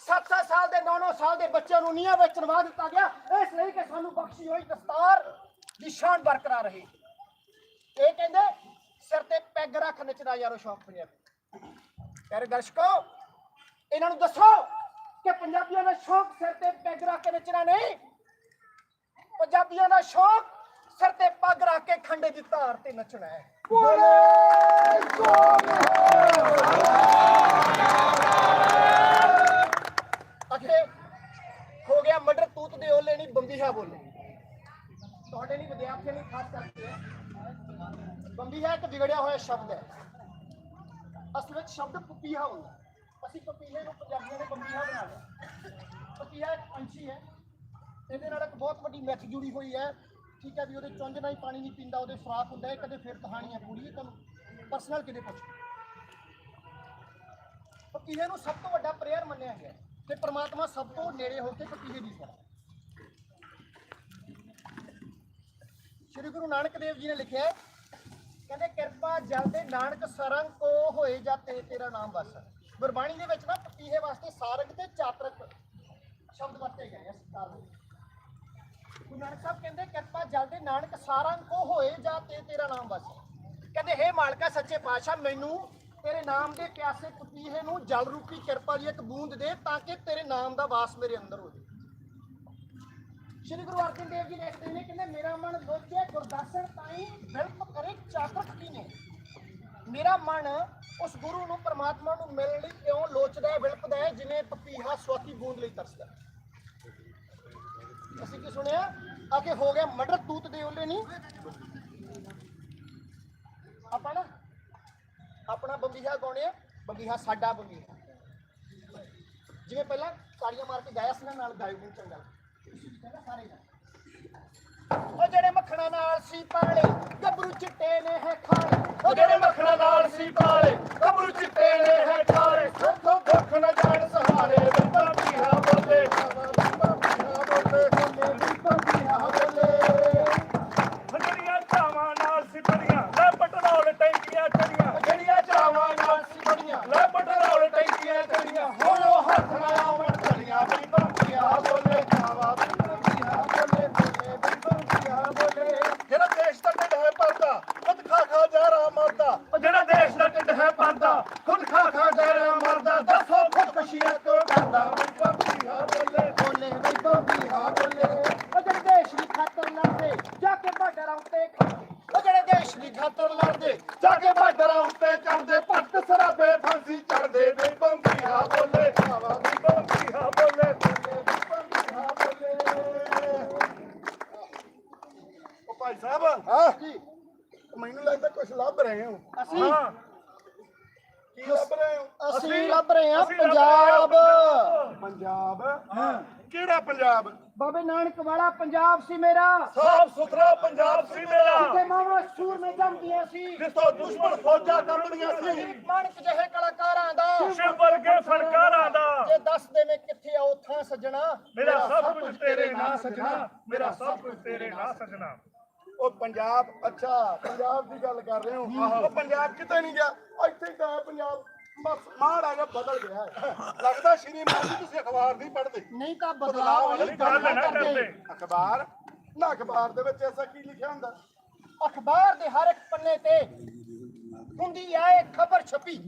7-7 ਸਾਲ ਦੇ 9-9 ਸਾਲ ਦੇ ਬੱਚਿਆਂ ਨੂੰ ਨੀਹਾਂ ਵਿੱਚ ਚਣਵਾ ਦਿੱਤਾ ਗਿਆ। ਇਸ ਲਈ ਕਿ ਸਾਨੂੰ ਬਖਸ਼ੀ ਹੋਈ ਦਸਤਾਰ ਦੀ ਸ਼ਾਨ ਬਰਕਰਾਰ ਰਹੇ ਇਹ ਕਹਿੰਦੇ, ਸਿਰ ਤੇ ਪੈਗ ਰੱਖ ਨੱਚਣਾ ਯਾਰੋ ਸ਼ੌਕ ਪੰਜਾਬੀ ਪਿਆਰੇ ਦਰਸ਼ਕੋ ਇਹਨਾਂ ਨੂੰ ਦੱਸੋ ਕਿ ਪੰਜਾਬੀਆਂ ਦਾ ਸ਼ੌਕ ਸਿਰ ਤੇ ਪੈਗ ਰੱਖ ਕੇ ਨੱਚਣਾ ਨਹੀਂ। ਪੰਜਾਬੀਆਂ ਦਾ ਸ਼ੌਕ ਸਿਰ ਤੇ ਪੱਗ ਰੱਖ ਕੇ ਖੰਡੇ ਦੀ ਧਾਰ ਤੇ ਨੱਚਣਾ ਹੈ। ਅਖੇ ਹੋ ਗਿਆ ਮਰਡਰ ਤੂਤ ਦੇ ਓਲੇ ਨਹੀਂ ਬੰਬੀਹਾ ਬੋਲੇ। ਤੁਹਾਡੇ ਲਈ ਵਿਦਿਆਰਥੀਆਂ ਲਈ ਖਾਸ ਕਰਕੇ। ਬੰਬੀਹਾ ਇੱਕ ਵਿਗੜਿਆ ਹੋਇਆ ਸ਼ਬਦ ਹੈ। ਅਸਲ ਵਿੱਚ ਸ਼ਬਦ ਪਪੀਹਾ ਹੁੰਦਾ ਹੈ। ਅਸੀਂ ਪਪੀਹੇ ਨੂੰ ਪੰਜਾਬੀਆਂ ਨੇ ਬੰਬੀਹਾ ਬਣਾ ਲਿਆ। ਪਪੀਹਾ ਇੱਕ ਪੰਛੀ ਹੈ। ਇਹਦੇ ਨਾਲ ਇੱਕ ਬਹੁਤ ਵੱਡੀ ਮਿੱਥ ਜੁੜੀ ਹੋਈ ਹੈ। ਠੀਕ ਹੈ ਵੀ ਉਹਦੇ ਚੁੰਝ ਨਾਲ ਹੀ ਪਾਣੀ ਨਹੀਂ ਪੀਂਦਾ ਉਹਦੇ ਫਰਾਕ ਹੁੰਦਾ ਹੈ ਕਦੇ ਫਿਰ ਕਹਾਣੀ ਹੈ ਪੂਰੀ ਤੁਹਾਨੂੰ ਪਰਸਨਲ ਕਿਤੇ ਪੁੱਛ? ਪਪੀਹੇ ਨੂੰ ਸਭ ਤੋਂ ਵੱਡਾ ਪ੍ਰੇਅਰ ਮੰਨਿਆ ਗਿਆ ਹੈ ਤੇ ਪ੍ਰਮਾਤਮਾ ਸਭ ਤੋਂ ਨੇੜੇ ਹੋ ਕੇ ਪਪੀਹੇ ਦੀ ਸੁਣਦਾ ਸ਼੍ਰੀ ਗੁਰੂ ਨਾਨਕ ਦੇਵ ਜੀ ਨੇ ਲਿਖਿਆ ਹੈ, ਕਹਿੰਦੇ ਕਿਰਪਾ ਜਲ ਦੇ ਨਾਨਕ ਸਰੰਗ ਕੋ ਹੋਏ ਜਾਂ ਤੇ ਤੇਰਾ ਨਾਮ ਵਸ। ਗੁਰਬਾਣੀ ਦੇ ਵਿੱਚ ਨਾ ਪਤੀਹੇ ਵਾਸਤੇ ਸਾਰੰਗ ਤੇ ਚਾਤਰਕ ਸ਼ਬਦ ਵਰਤੇ ਗਏ ਆ ਸਤਾਰ ਵਿੱਚ ਗੁਰੂ ਨਾਨਕ ਸਾਹਿਬ ਕਹਿੰਦੇ ਕਿਰਪਾ ਜਲ ਦੇ ਨਾਨਕ ਸਾਰੰਗ ਕੋ ਹੋਏ ਜਾਂ ਤੇ ਤੇਰਾ ਨਾਮ ਵਸ। ਕਹਿੰਦੇ ਹੇ ਮਾਲਕਾ ਸੱਚੇ ਪਾਤਸ਼ਾਹ, ਮੈਨੂੰ ਤੇਰੇ ਨਾਮ ਦੇ ਪਿਆਸੇ ਪਤੀਹੇ ਨੂੰ ਜਲ ਰੂਪੀ ਕਿਰਪਾ ਦੀ ਇੱਕ ਬੂੰਦ ਦੇ ਤਾਂ ਕਿ ਤੇਰੇ ਨਾਮ ਦਾ ਵਾਸ ਮੇਰੇ ਅੰਦਰ ਹੋ ਜਾਵੇ। ਸ਼੍ਰੀ ਗੁਰੂ ਅਰਜਨ ਦੇਵ ਜੀ ਲਿਖਦੇ ਨੇ ਕਹਿੰਦੇ ਮੇਰਾ ਮਨ ਲੋਚੇ ਗੁਰਦਾਸਨ ਤਾਈ ਬਿਲਕ ਕਰੇ ਚਾਤਕ ਕੀ ਨੇ। ਮੇਰਾ ਮਨ ਉਸ ਗੁਰੂ ਨੂੰ, ਪਰਮਾਤਮਾ ਨੂੰ ਮਿਲਣ ਲਈ ਕਿਉਂ ਲੋਚਦਾ ਹੈ ਵਿਲਪਦਾ ਹੈ, ਜਿਵੇਂ ਪਪੀਹਾ ਸਵਾਤੀ ਬੂੰਦ ਲਈ ਤਰਸਦਾ ਅਸੀਂ ਕੀ ਸੁਣਿਆ? ਆ ਕੇ ਹੋ ਗਿਆ ਮਟਰ, ਤੂਤ ਦੇ ਓਲੇ ਨਹੀਂ। ਆਪਾਂ ਨਾ, ਆਪਣਾ ਬੰਬੀਹਾ ਗਾਉਣੇ ਆ ਬੰਬੀਹਾ ਸਾਡਾ ਬੰਬੀਹਾ। ਜਿਵੇਂ ਪਹਿਲਾਂ ਤਾੜੀਆਂ ਮਾਰ ਕੇ ਗਾਇਆ ਸੀ ਨਾ, ਨਾਲ ਗਾਇਬ ਨੂੰ ਚੰਗਾ। ਉਹ ਜਿਹੜੇ ਮੱਖਣਾ ਨਾਲ ਸੀ ਪਾਲੇ ਗੱਭਰੂ ਚਿੱਟੇ ਨੇ ਹੈ ਖਾਲੇ ਉਹ ਜਿਹੜੇ ਮੱਖਣਾ ਨਾਲ ਸੀ ਪਾਲੇ ਗੱਭਰੂ ਚਿੱਟੇ ਨੇ ਹੈ ਖਾਲੇ ਸੋਥੋਂ ਦੁੱਖ ਨਾ ਜਾਣ ਸਹਾਰੇ ਬੰਦਾ ਪੀਹਾ ਬੋਲੇ। ਬੰਦਾ ਪੀਹਾ ਬੋਲੇ ਬੰਦਾ ਪੀਹਾ ਬੋਲੇ ਜਿਹੜੀਆਂ ਚਾਵਾਂ ਨਾਲ ਸਿਪੜੀਆਂ ਲੈ ਪੈਟਰੋਲ ਟੈਂਕੀਆਂ ਚੜੀਆਂ। ਉਹ ਜਿਹੜੀਆਂ ਚਾਵਾਂ ਨਾਲ ਸੀ ਬੜੀਆਂ ਲੈ ਪੈਟਰੋਲ ਟੈਂਕੀਆਂ ਚੜੀਆਂ। ਹੋਇਓ ਹੱਥ ਨਾਲ ਆਵਣ ਹੈ ਪਰਦਾ ਖੁਦ ਖਾ ਖਾ ਡਰ ਮਰਦਾ ਦੱਸੋ ਖੁਦਕੁਸ਼ੀਆਂ ਕਿਉਂ ਕਰਦਾ? ਬੱਬੀ ਹਾ ਬੱਲੇ ਬੋਲੇ ਵੀ ਬੱਬੀ ਹਾ ਬੱਲੇ। ਉਹ ਜਿਹੜੇ ਦੇਸ਼ ਦੀ ਖਾਤਰ ਲੜਦੇ ਜਾ ਕੇ ਬਾਰਡਰਾਂ ਉੱਤੇ ਉਹ ਜਿਹੜੇ ਦੇਸ਼ ਦੀ ਖਾਤਰ ਲੜਦੇ ਜਾ ਕੇ ਬਾਰਡਰਾਂ ਉੱਤੇ ਚੜ ਸੂਰ ਜੰਮਦੀਆਂ ਸੀ। ਜਿੱਥੋਂ ਦੁਸ਼ਮਣ ਫੌਜਾਂ ਕਰਦੀਆਂ ਸੀ। ਮਾਨਕ ਜਿਹੇ ਕਲਾਕਾਰਾਂ ਦਾ। ਸ਼ਿਵ ਵਰਗੇ ਫਨਕਾਰਾਂ ਦਾ। ਜੇ ਦੱਸ ਦੇਵੇਂ ਕਿੱਥੇ ਆ ਉਥਾਂ ਸੱਜਣਾ। ਮੇਰਾ ਸਭ ਕੁਝ ਤੇਰੇ ਨਾਂ ਸਜਣਾ। ਮੇਰਾ ਸਭ ਕੁਝ ਤੇਰੇ ਨਾਂ ਸਜਣਾ। ਉਹ ਪੰਜਾਬ ਅੱਛਾ ਪੰਜਾਬ ਦੀ ਗੱਲ ਕਰ ਰਹੇ ਹੋ? ਉਹ ਪੰਜਾਬ ਕਿਤੇ ਨਹੀਂ ਗਿਆ। ਇੱਥੇ ਹੀ ਤਾਂ ਪੰਜਾਬ ਬਸ ਮਾੜਾ ਜਿਹਾ ਬਦਲ ਗਿਆ ਹੈ। ਲੱਗਦਾ ਸ਼੍ਰੀਮਾਨ ਜੀ ਤੁਸੀਂ ਅਖਬਾਰ ਨਹੀਂ ਪੜ੍ਹਦੇ। ਨਹੀਂ ਤਾਂ ਬਦਲਾਅ ਵਾਲੀ ਗੱਲ ਨਾ ਕਰਦੇ। ਅਖਬਾਰ? ਨਾ ਅਖਬਾਰ ਦੇ ਵਿੱਚ ਐਸਾ ਕੀ ਲਿਖਿਆ ਹੁੰਦਾ? ਅਖਬਾਰ ਦੇ ਹਰ ਇੱਕ ਪੰਨੇ ਤੇ ਹੁੰਦੀ ਆਏ ਖਬਰ ਛਪੀ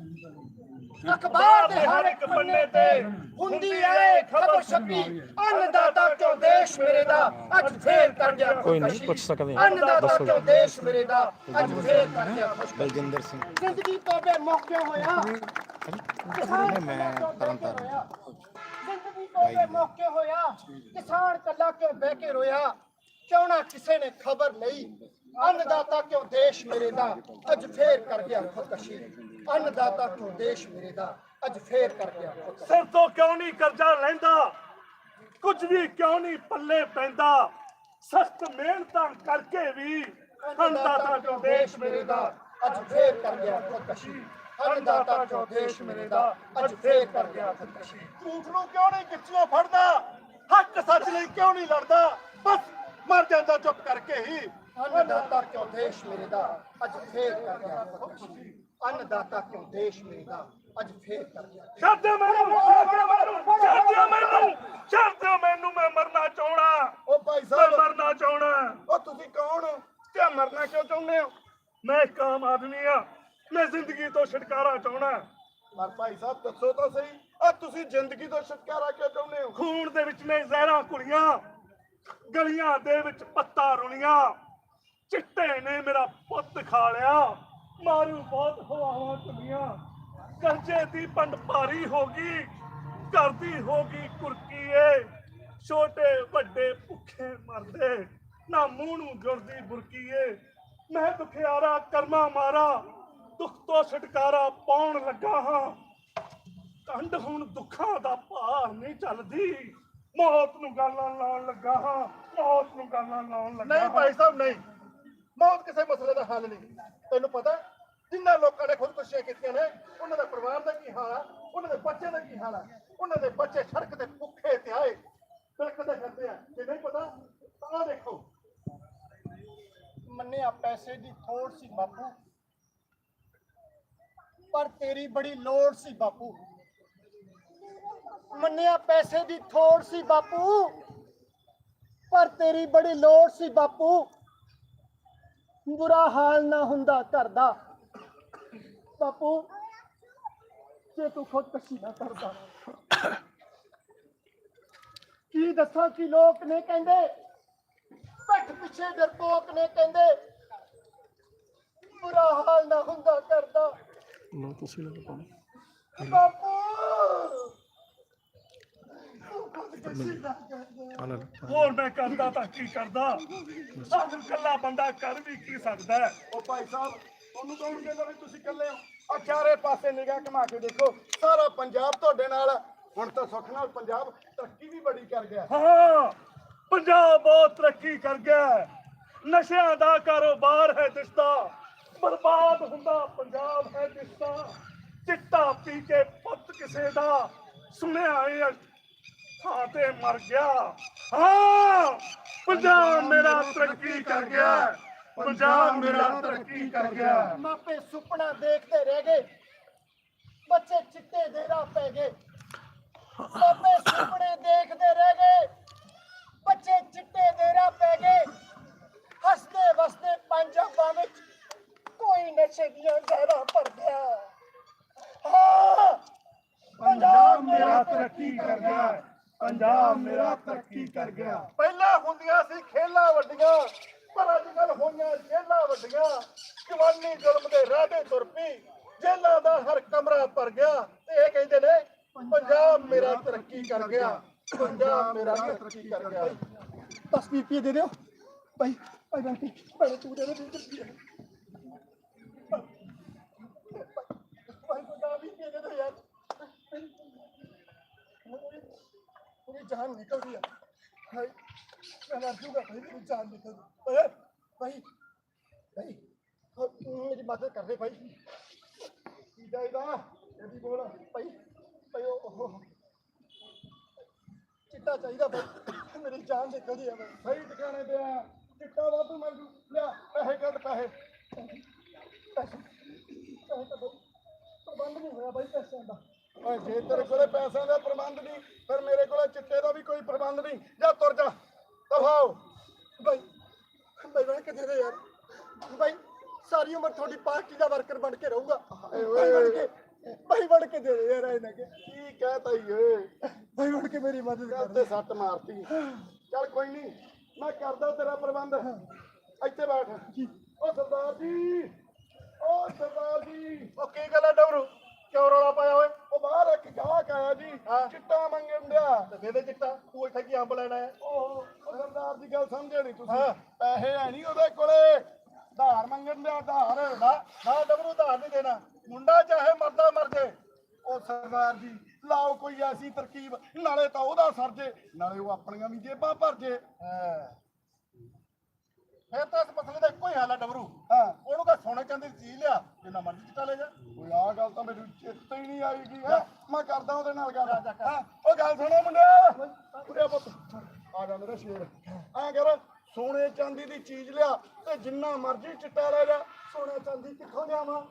ਅਖਬਾਰ ਦੇ ਹਰ ਇੱਕ ਪੰਨੇ ਤੇ ਹੁੰਦੀ ਆਏ ਖਬਰ ਛਪੀ ਅੰਨਦਾਤਾ ਕਿਉਂ ਦੇਸ਼ ਮੇਰੇ ਦਾ ਅੱਜ ਫੇਰ ਕਰ ਗਿਆ ਕੋਈ ਨਹੀਂ ਪੁੱਛ ਸਕਦੇ ਅੰਨਦਾਤਾ ਕਿਉਂ ਦੇਸ਼ ਮੇਰੇ ਦਾ ਅੱਜ ਫੇਰ ਕਰ ਗਿਆ ਬਲਜਿੰਦਰ ਸਿੰਘ ਜ਼ਿੰਦਗੀ ਤੋਂ ਬੇਮੁਖ ਕਿਉਂ ਹੋਇਆ ਕਿਸਾਨ ਮੈਂ ਤਰਨ ਤਾਰਨ ਜ਼ਿੰਦਗੀ ਤੋਂ ਬੇਮੁਖ ਕਿਉਂ ਹੋਇਆ ਕਿਸਾਨ ਕੱਲਾ ਕਿਉਂ ਬਹਿ ਕੇ ਰੋਇਆ ਕਿਉਂ ਨਾ ਕਿਸੇ ਨੇ ਖਬਰ ਲਈ ਅੰਨਦਾਤਾ ਕਿਉਂ ਦੇਸ਼ ਮੇਰੇ ਦਾ ਅੱਜ ਫੇਰ ਕਰ ਗਿਆ ਖੁਦਕਸ਼ੀ ਅੰਨਦਾਤਾ ਕਿਉਂ ਦੇਸ਼ ਮੇਰੇ ਦਾ ਅੱਜ ਫੇਰ ਕਰ ਗਿਆ ਸਿਰ ਤੋਂ ਕਿਉਂ ਨਹੀਂ ਕਰਜ਼ਾ ਲੈਂਦਾ ਕੁਝ ਵੀ ਕਿਉਂ ਨਹੀਂ ਪੱਲੇ ਪੈਂਦਾ ਸਖਤ ਮਿਹਨਤਾਂ ਕਰਕੇ ਵੀ ਅੰਦਾਤਾ ਜੋ ਦੇਸ਼ ਮੇਰੇ ਦਾ ਅੱਜ ਫੇਰ ਕਰ ਗਿਆ ਖੁਦਕਸ਼ੀ ਅੰਨਦਾਤਾ ਕਿਉਂ ਦੇਸ਼ ਮੇਰੇ ਦਾ ਅੱਜ ਫੇਰ ਕਰ ਗਿਆ ਖੁਦਕਸ਼ੀ ਝੂਠ ਨੂੰ ਕਿਉਂ ਨਹੀਂ ਗਿੱਚੀਆਂ ਫੜਦਾ ਹੱਕ ਸੱਚ ਲਈ ਕਿਉਂ ਨਹੀਂ ਲੜਦਾ ਬਸ ਮਰ ਜਾਂਦਾ ਚੁੱਪ ਕਰਕੇ ਹੀ ਅੰਨਦਾਤਾ ਕਿਉਂ ਦੇਸ਼ ਮੇਰੇ ਦਾ? ਅੱਜ ਫੇਰ ਕਰ ਗਿਆ ਖੁਦਕਸ਼ੀ ਅੰਨਦਾਤਾ ਕਿਉਂ ਦੇਸ਼ ਮੇਰੇ ਦਾ? ਅੱਜ ਫੇਰ ਕਰ ਗਿਆ ਛੱਡ ਮੈਨੂੰ ਛੱਡ ਮੈਨੂੰ ਛੱਡ ਮੈਨੂੰ ਮੈਂ ਮਰਨਾ ਚਾਹਣਾ ਉਹ ਭਾਈ ਮੈਂ ਸਾਹਿਬ ਮਰਨਾ ਚਾਹਣਾ ਉਹ ਤੁਸੀਂ ਕੌਣ ਹੋ? ਤੇ ਮਰਨਾ ਕਿਉਂ ਚਾਹੁੰਦੇ ਹੋ? ਮੈਂ ਇੱਕ ਆਮ ਆਦਮੀ ਆ। ਮੈਂ ਜ਼ਿੰਦਗੀ ਤੋਂ ਛੁਟਕਾਰਾ ਚਾਹਣਾ ਪਰ ਭਾਈ ਸਾਹਿਬ ਦੱਸੋ ਤਾਂ ਸਹੀ। ਆ ਤੁਸੀਂ ਜ਼ਿੰਦਗੀ ਤੋਂ ਛੁਟਕਾਰਾ ਕਿਉਂ ਚਾਹੁੰਦੇ ਹੋ? ਖੂਨ ਦੇ ਵਿੱਚ ਨੇ ਜ਼ਹਿਰਾਂ ਕੁੜੀਆਂ ਗਲੀਆਂ ਦੇ ਵਿੱਚ ਪੱਤਾ ਰੁਲੀਆਂ। ਚਿੱਟੇ ਨੇ ਮੇਰਾ ਪੁੱਤ ਖਾ ਲਿਆ। ਮਾਰੂ ਬਹੁਤ ਹਵਾਵਾਂ ਚੁੰਨੀਆਂ ਕਰਜ਼ੇ ਦੀ ਪੰਡ ਭਾਰੀ ਹੋ ਗਈ ਘਰ ਦੀ ਹੋ ਗਈ ਕੁਰਕੀ ਏ। ਛੋਟੇ ਵੱਡੇ ਭੁੱਖੇ ਮਰਦੇ ਨਾ ਮੂੰਹ ਨੂੰ ਜੁੜਦੀ ਬੁਰਕੀ ਏ। ਮੈਂ ਦੁਖਿਆਰਾ ਕਰਮਾ ਮਾਰਾ ਦੁੱਖ ਤੋਂ ਛੁਟਕਾਰਾ ਪਾਉਣ ਲੱਗਾ ਹਾਂ। ਕੰਡ ਹੁਣ ਦੁੱਖਾਂ ਦਾ ਭਾਰ ਨਹੀਂ ਚੱਲਦੀ। ਮੌਤ ਨੂੰ ਗਾਲਾਂ ਲਾਉਣ ਲੱਗਾ ਹਾਂ ਮੌਤ ਨੂੰ ਗਾਲਾਂ ਲਾਉਣ ਲੱਗਾ ਨਹੀਂ। ਭਾਈ ਸਾਹਿਬ ਨਹੀਂ। ਮੌਤ ਕਿਸੇ ਮਸਲੇ ਦਾ ਹੱਲ ਨਹੀਂ ਤੈਨੂੰ ਪਤਾ, ਜਿੰਨਾ ਲੋਕਾਂ ਨੇ ਖੁਦਕੁਸ਼ੀਆਂ ਕੀਤੀਆਂ ਨੇ, ਉਹਨਾਂ ਦਾ ਪਰਿਵਾਰ ਦਾ ਕੀ ਹਾਲ ਆ? ਉਹਨਾਂ ਦੇ ਬੱਚੇ ਦਾ ਕੀ ਹਾਲ ਆ? ਉਹਨਾਂ ਦੇ ਬੱਚੇ ਸੜਕ ਤੇ ਭੁੱਖੇ ਤੇ ਆਏ ਬਿਲਕਦੇ ਫਿਰਦੇ ਆ। ਜੇ ਨਹੀਂ ਪਤਾ, ਤਾਂ ਦੇਖੋ। ਮੰਨਿਆ ਪੈਸੇ ਦੀ ਥੋੜ ਸੀ ਬਾਪੂ। ਪਰ ਤੇਰੀ ਬੜੀ ਲੋੜ ਸੀ ਬਾਪੂ। ਮੰਨਿਆ ਪੈਸੇ ਦੀ ਥੋੜ ਸੀ ਬਾਪੂ। ਪਰ ਤੇਰੀ ਬੜੀ ਲੋੜ ਸੀ ਬਾਪੂ। ਬੁਰਾ ਹਾਲ ਨਾ ਹੁੰਦਾ ਘਰ ਦਾ। ਬਾਪੂ ਜੇ ਤੂੰ ਖੁਦਕਸ਼ੀ ਨਾ ਕਰਦਾ। ਕੀ ਦੱਸਾਂ ਕਿ ਲੋਕ ਨੇ ਕਹਿੰਦੇ? ਪੱਟ ਪਿੱਛੇ ਡਰਪੋਕ ਨੇ ਕਹਿੰਦੇ। ਬੁਰਾ ਹਾਲ ਨਾ ਹੁੰਦਾ ਕਰਦਾ ਤੁਸੀਂ ਪਾਣੀ ਬਾਪੂ ਤੂੰ ਖੁਦਕਸ਼ੀ ਨਾ ਕਰਦਾ ਆ ਲੈ ਹੋਰ ਮੈਂ ਕਰਦਾ ਤਾਂ ਕੀ ਕਰਦਾ? ਸਾਨੂੰ ਕੱਲਾ ਬੰਦਾ ਕਰ ਵੀ ਕੀ ਸਕਦਾ ਹੈ? ਉਹ ਭਾਈ ਸਾਹਿਬ ਤੁਹਾਨੂੰ ਕੌਣ ਕਹਿੰਦਾ ਵੀ ਤੁਸੀਂ ਇਕੱਲੇ ਹੋ। ਆ ਚਾਰੇ ਪਾਸੇ ਨਿਗਾਹ ਘੁਮਾ ਕੇ ਦੇਖੋ। ਸਾਰਾ ਪੰਜਾਬ ਤੁਹਾਡੇ ਨਾਲ ਹੈ। ਹੁਣ ਤਾਂ ਸੁੱਖ ਨਾਲ ਪੰਜਾਬ ਤਰੱਕੀ ਵੀ ਬੜੀ ਕਰ ਗਿਆ। ਹਾਂ ਪੰਜਾਬ ਬਹੁਤ ਤਰੱਕੀ ਕਰ ਗਿਆ ਹੈ। ਨਸ਼ਿਆਂ ਦਾ ਕਾਰੋਬਾਰ ਹੈ ਦਿਸਦਾ। ਬਰਬਾਦ ਹੁੰਦਾ ਪੰਜਾਬ ਹੈ ਦਿਸਦਾ। ਚਿੱਟਾ ਪੀ ਕੇ ਪੁੱਤ ਕਿਸੇ ਦਾ। ਸੁਣਿਆ ਇਹ ਥਾਂ ਤੇ ਮਰ ਗਿਆ। ਹਾਂ ਪੰਜਾਬ ਮੇਰਾ ਤਰੱਕੀ ਕਰ ਗਿਆ। ਪੰਜਾਬ ਮੇਰਾ ਤਰੱਕੀ ਕਰ ਗਿਆ। ਮਾਪੇ ਸੁਪਨਾ ਦੇਖਦੇ ਰਹਿ ਗਏ। ਬੱਚੇ ਚਿੱਟੇ ਦੇ ਰਾਹ ਪੈ ਗਏ। ਮਾਪੇ ਸੁਪਨੇ ਦੇਖਦੇ ਰਹਿ ਗਏ। ਬੱਚੇ ਚਿੱਟੇ ਦੇ ਰਾਹ ਪੈ ਗਏ। ਹੱਸਦੇ ਵਸਦੇ ਪੰਜਾਬਾਂ ਵਿੱਚ ਕੋਈ ਨਸ਼ੇ ਦੀਆਂ ਜ਼ਹਿਰਾਂ ਭਰ ਗਿਆ। ਹਾਂ ਪੰਜਾਬ ਮੇਰਾ ਤਰੱਕੀ ਕਰ ਗਿਆ। ਪੰਜਾਬ ਮੇਰਾ ਤਰੱਕੀ ਕਰ ਗਿਆ ਪਹਿਲਾਂ ਹੁੰਦੀਆਂ ਸੀ ਖੇਲਾਂ ਵੱਡੀਆਂ ਪਰ ਅੱਜ ਕੱਲ ਹੋਈਆਂ ਜੇਲਾਂ ਵੱਡੀਆਂ ਜਵਾਨੀ ਜ਼ੁਲਮ ਦੇ ਰਾਹ ਤੇ ਤੁਰ ਪਈ ਜੇਲਾਂ ਦਾ ਹਰ ਕਮਰਾ ਭਰ ਗਿਆ ਤੇ ਇਹ ਕਹਿੰਦੇ ਨੇ ਪੰਜਾਬ ਮੇਰਾ ਤਰੱਕੀ ਕਰ ਗਿਆ ਪੰਜਾਬ ਮੇਰਾ ਤਰੱਕੀ ਕਰ ਗਿਆ 10 ਰੁਪਏ ਦੇ ਦਿਓ ਭਾਈ ਭਾਈ ਬੰਟੀ ਬੜੇ ਤੂੰ ਦੇ ਦੇ ਵੀਹ ਰੁਪਏ ਭਾਈ ਕੋ ਦਾ ਵੀ ਦੇ ਦਿਓ ਯਾਰ ਨਿਕਲਦੀ ਆ। ਭਾਈ ਮੈਂ ਮਰ ਜੂਗਾ ਭਾਈ ਮੇਰੀ ਜਾਨ ਨਿਕਲਦੀ। ਓਏ ਭਾਈ ਭਾਈ ਓ, ਮੇਰੀ ਮਦਦ ਕਰ ਦੇ ਭਾਈ। ਕੀ ਚਾਹੀਦਾ? ਇਹਦੀ ਬੋਲ ਭਾਈ ਭਾਈ ਉਹ ਉਹ- ਚਿੱਟਾ ਚਾਹੀਦਾ ਭਾਈ। ਮੇਰੀ ਜਾਨ ਨਿਕਲਦੀ ਆ ਭਾਈ। ਸਹੀ ਟਿਕਾਣੇ ਤੇ ਆ। ਚਿੱਟਾ ਵਾਧੂ ਮਿਲ ਜੂ। ਲਿਆ ਪੈਸੇ ਕੱਢ ਪੈਸੇ। ਪੈਸੇ। ਤਾਂ ਪ੍ਰਬੰਧ ਨਹੀਂ ਹੋਇਆ ਭਾਈ ਪੈਸਿਆਂ ਦਾ। ਜੇ ਤੇਰੇ ਕੋਲੇ ਪੈਸਿਆਂ ਦਾ ਪ੍ਰਬੰਧ ਨਹੀਂ ਫਿਰ ਮੇਰੇ ਕੋਲੇ ਚਿੱਟੇ ਦਾ ਵੀ ਕੋਈ ਪ੍ਰਬੰਧ ਨਹੀਂ। ਜਾ ਤੁਰ ਜਾ। ਦਫਾਓ ਭਾਈ ਭਾਈ ਬਣ ਕੇ ਦੇ ਯਾਰ? ਭਾਈ ਸਾਰੀ ਉਮਰ ਤੁਹਾਡੀ ਪਾਰਟੀ ਦਾ ਵਰਕਰ ਬਣ ਕੇ ਰਹੂਗਾ। ਬਣ ਕੇ ਭਾਈ ਬਣ ਕੇ ਦੇ ਦੇ ਯਾਰ ਇਹਨਾਂ ਕੇ ਕੀ ਕਹਤਾ ਈ ਓਏ? ਭਾਈ ਬਣ ਕੇ ਮੇਰੀ ਮਦਦ ਕਰ ਤੇ ਸੱਟ ਮਾਰਤੀ। ਚੱਲ ਕੋਈ ਨਹੀਂ ਮੈਂ ਕਰਦਾ ਤੇਰਾ ਪ੍ਰਬੰਧ। ਇੱਥੇ ਬੈਠ। ਓ ਸਰਦਾਰ ਜੀ ਓ ਸਰਦਾਰ ਜੀ। ਉਹ ਕੀ ਗੱਲ ਹੈ ਡਬਰੂ ਕਿਉਂ ਰੌਲਾ ਪਾਇਆ ਉਹ ਬਾਹਰ ਇੱਕ ਗਾਹਕ ਆਇਆ ਜੀ ਚਿੱਟਾ ਮੰਗਣ ਡਿਆ। ਤੇ ਦੇ ਦੇ ਚਿੱਟਾ। ਤੂੰ ਇੱਥੇ ਕੀ ਅੰਬ ਲੈਣਾ ਹੈ? ਉਹ ਉਹ ਸਰਦਾਰ ਦੀ ਗੱਲ ਸਮਝੇ ਨਹੀਂ ਤੁਸੀਂ। ਹਾਂ। ਪੈਸੇ ਹੈ ਨਹੀਂ ਉਹਦੇ ਕੋਲੇ। ਧਾਰ ਮੰਗਣ ਡਿਆ ਧਾਰ। ਨਾ ਨਾ ਡਬਰੂ ਧਾਰ ਨਹੀਂ ਦੇਣਾ। ਮੁੰਡਾ ਚਾਹੇ ਮਰਦਾ ਮਰ ਜੇ। ਉਹ ਸਰਦਾਰ ਜੀ ਲਾਓ ਕੋਈ ਐਸੀ ਤਰਕੀਬ। ਨਾਲੇ ਤਾਂ ਉਹਦਾ ਸਰ ਜੇ। ਨਾਲੇ ਉਹ ਆਪਣੀਆਂ ਵੀ ਜੇਬਾਂ ਭਰ ਜੇ। ਫਿਰ ਤਾਂ ਇਸ ਮਸਲੇ ਦਾ ਇੱਕੋ ਹੀ ਹੱਲ ਹੈ ਡਬਰੂ। ਹਾਂ। ਉਹਨੂੰ ਕਹ ਸੋਨੇ ਚਾਂਦੀ ਦੀ ਚੀਜ਼ ਲਿਆ ਜਿੰਨਾ ਮਰਜ਼ੀ ਚਿੱਟਾ ਲੈ ਜਾ। ਓਏ ਆਹ ਗੱਲ ਤਾਂ ਮੈਨੂੰ ਚੇਤੇ ਹੀ ਨਹੀਂ ਆਈਗੀ ਹੈ। ਮੈਂ ਕਰਦਾ ਉਹਦੇ ਨਾਲ ਗੱਲ। ਹਾਂ। ਉਹ ਗੱਲ ਸੁਣੋ ਮੁੰਡਿਆ ਉਰੇ ਪੁੱਤ। ਆ ਜਾ ਮੇਰਾ ਸ਼ੇਰ। ਐਂ ਕਰ ਸੋਨੇ ਚਾਂਦੀ ਦੀ ਚੀਜ਼ ਲਿਆ ਤੇ ਜਿੰਨਾ ਮਰਜ਼ੀ ਚਿੱਟਾ ਲੈ ਜਾ ਸੋਨਾ ਚਾਂਦੀ ਕਿੱਥੋਂ ਲਿਆਵਾਂ?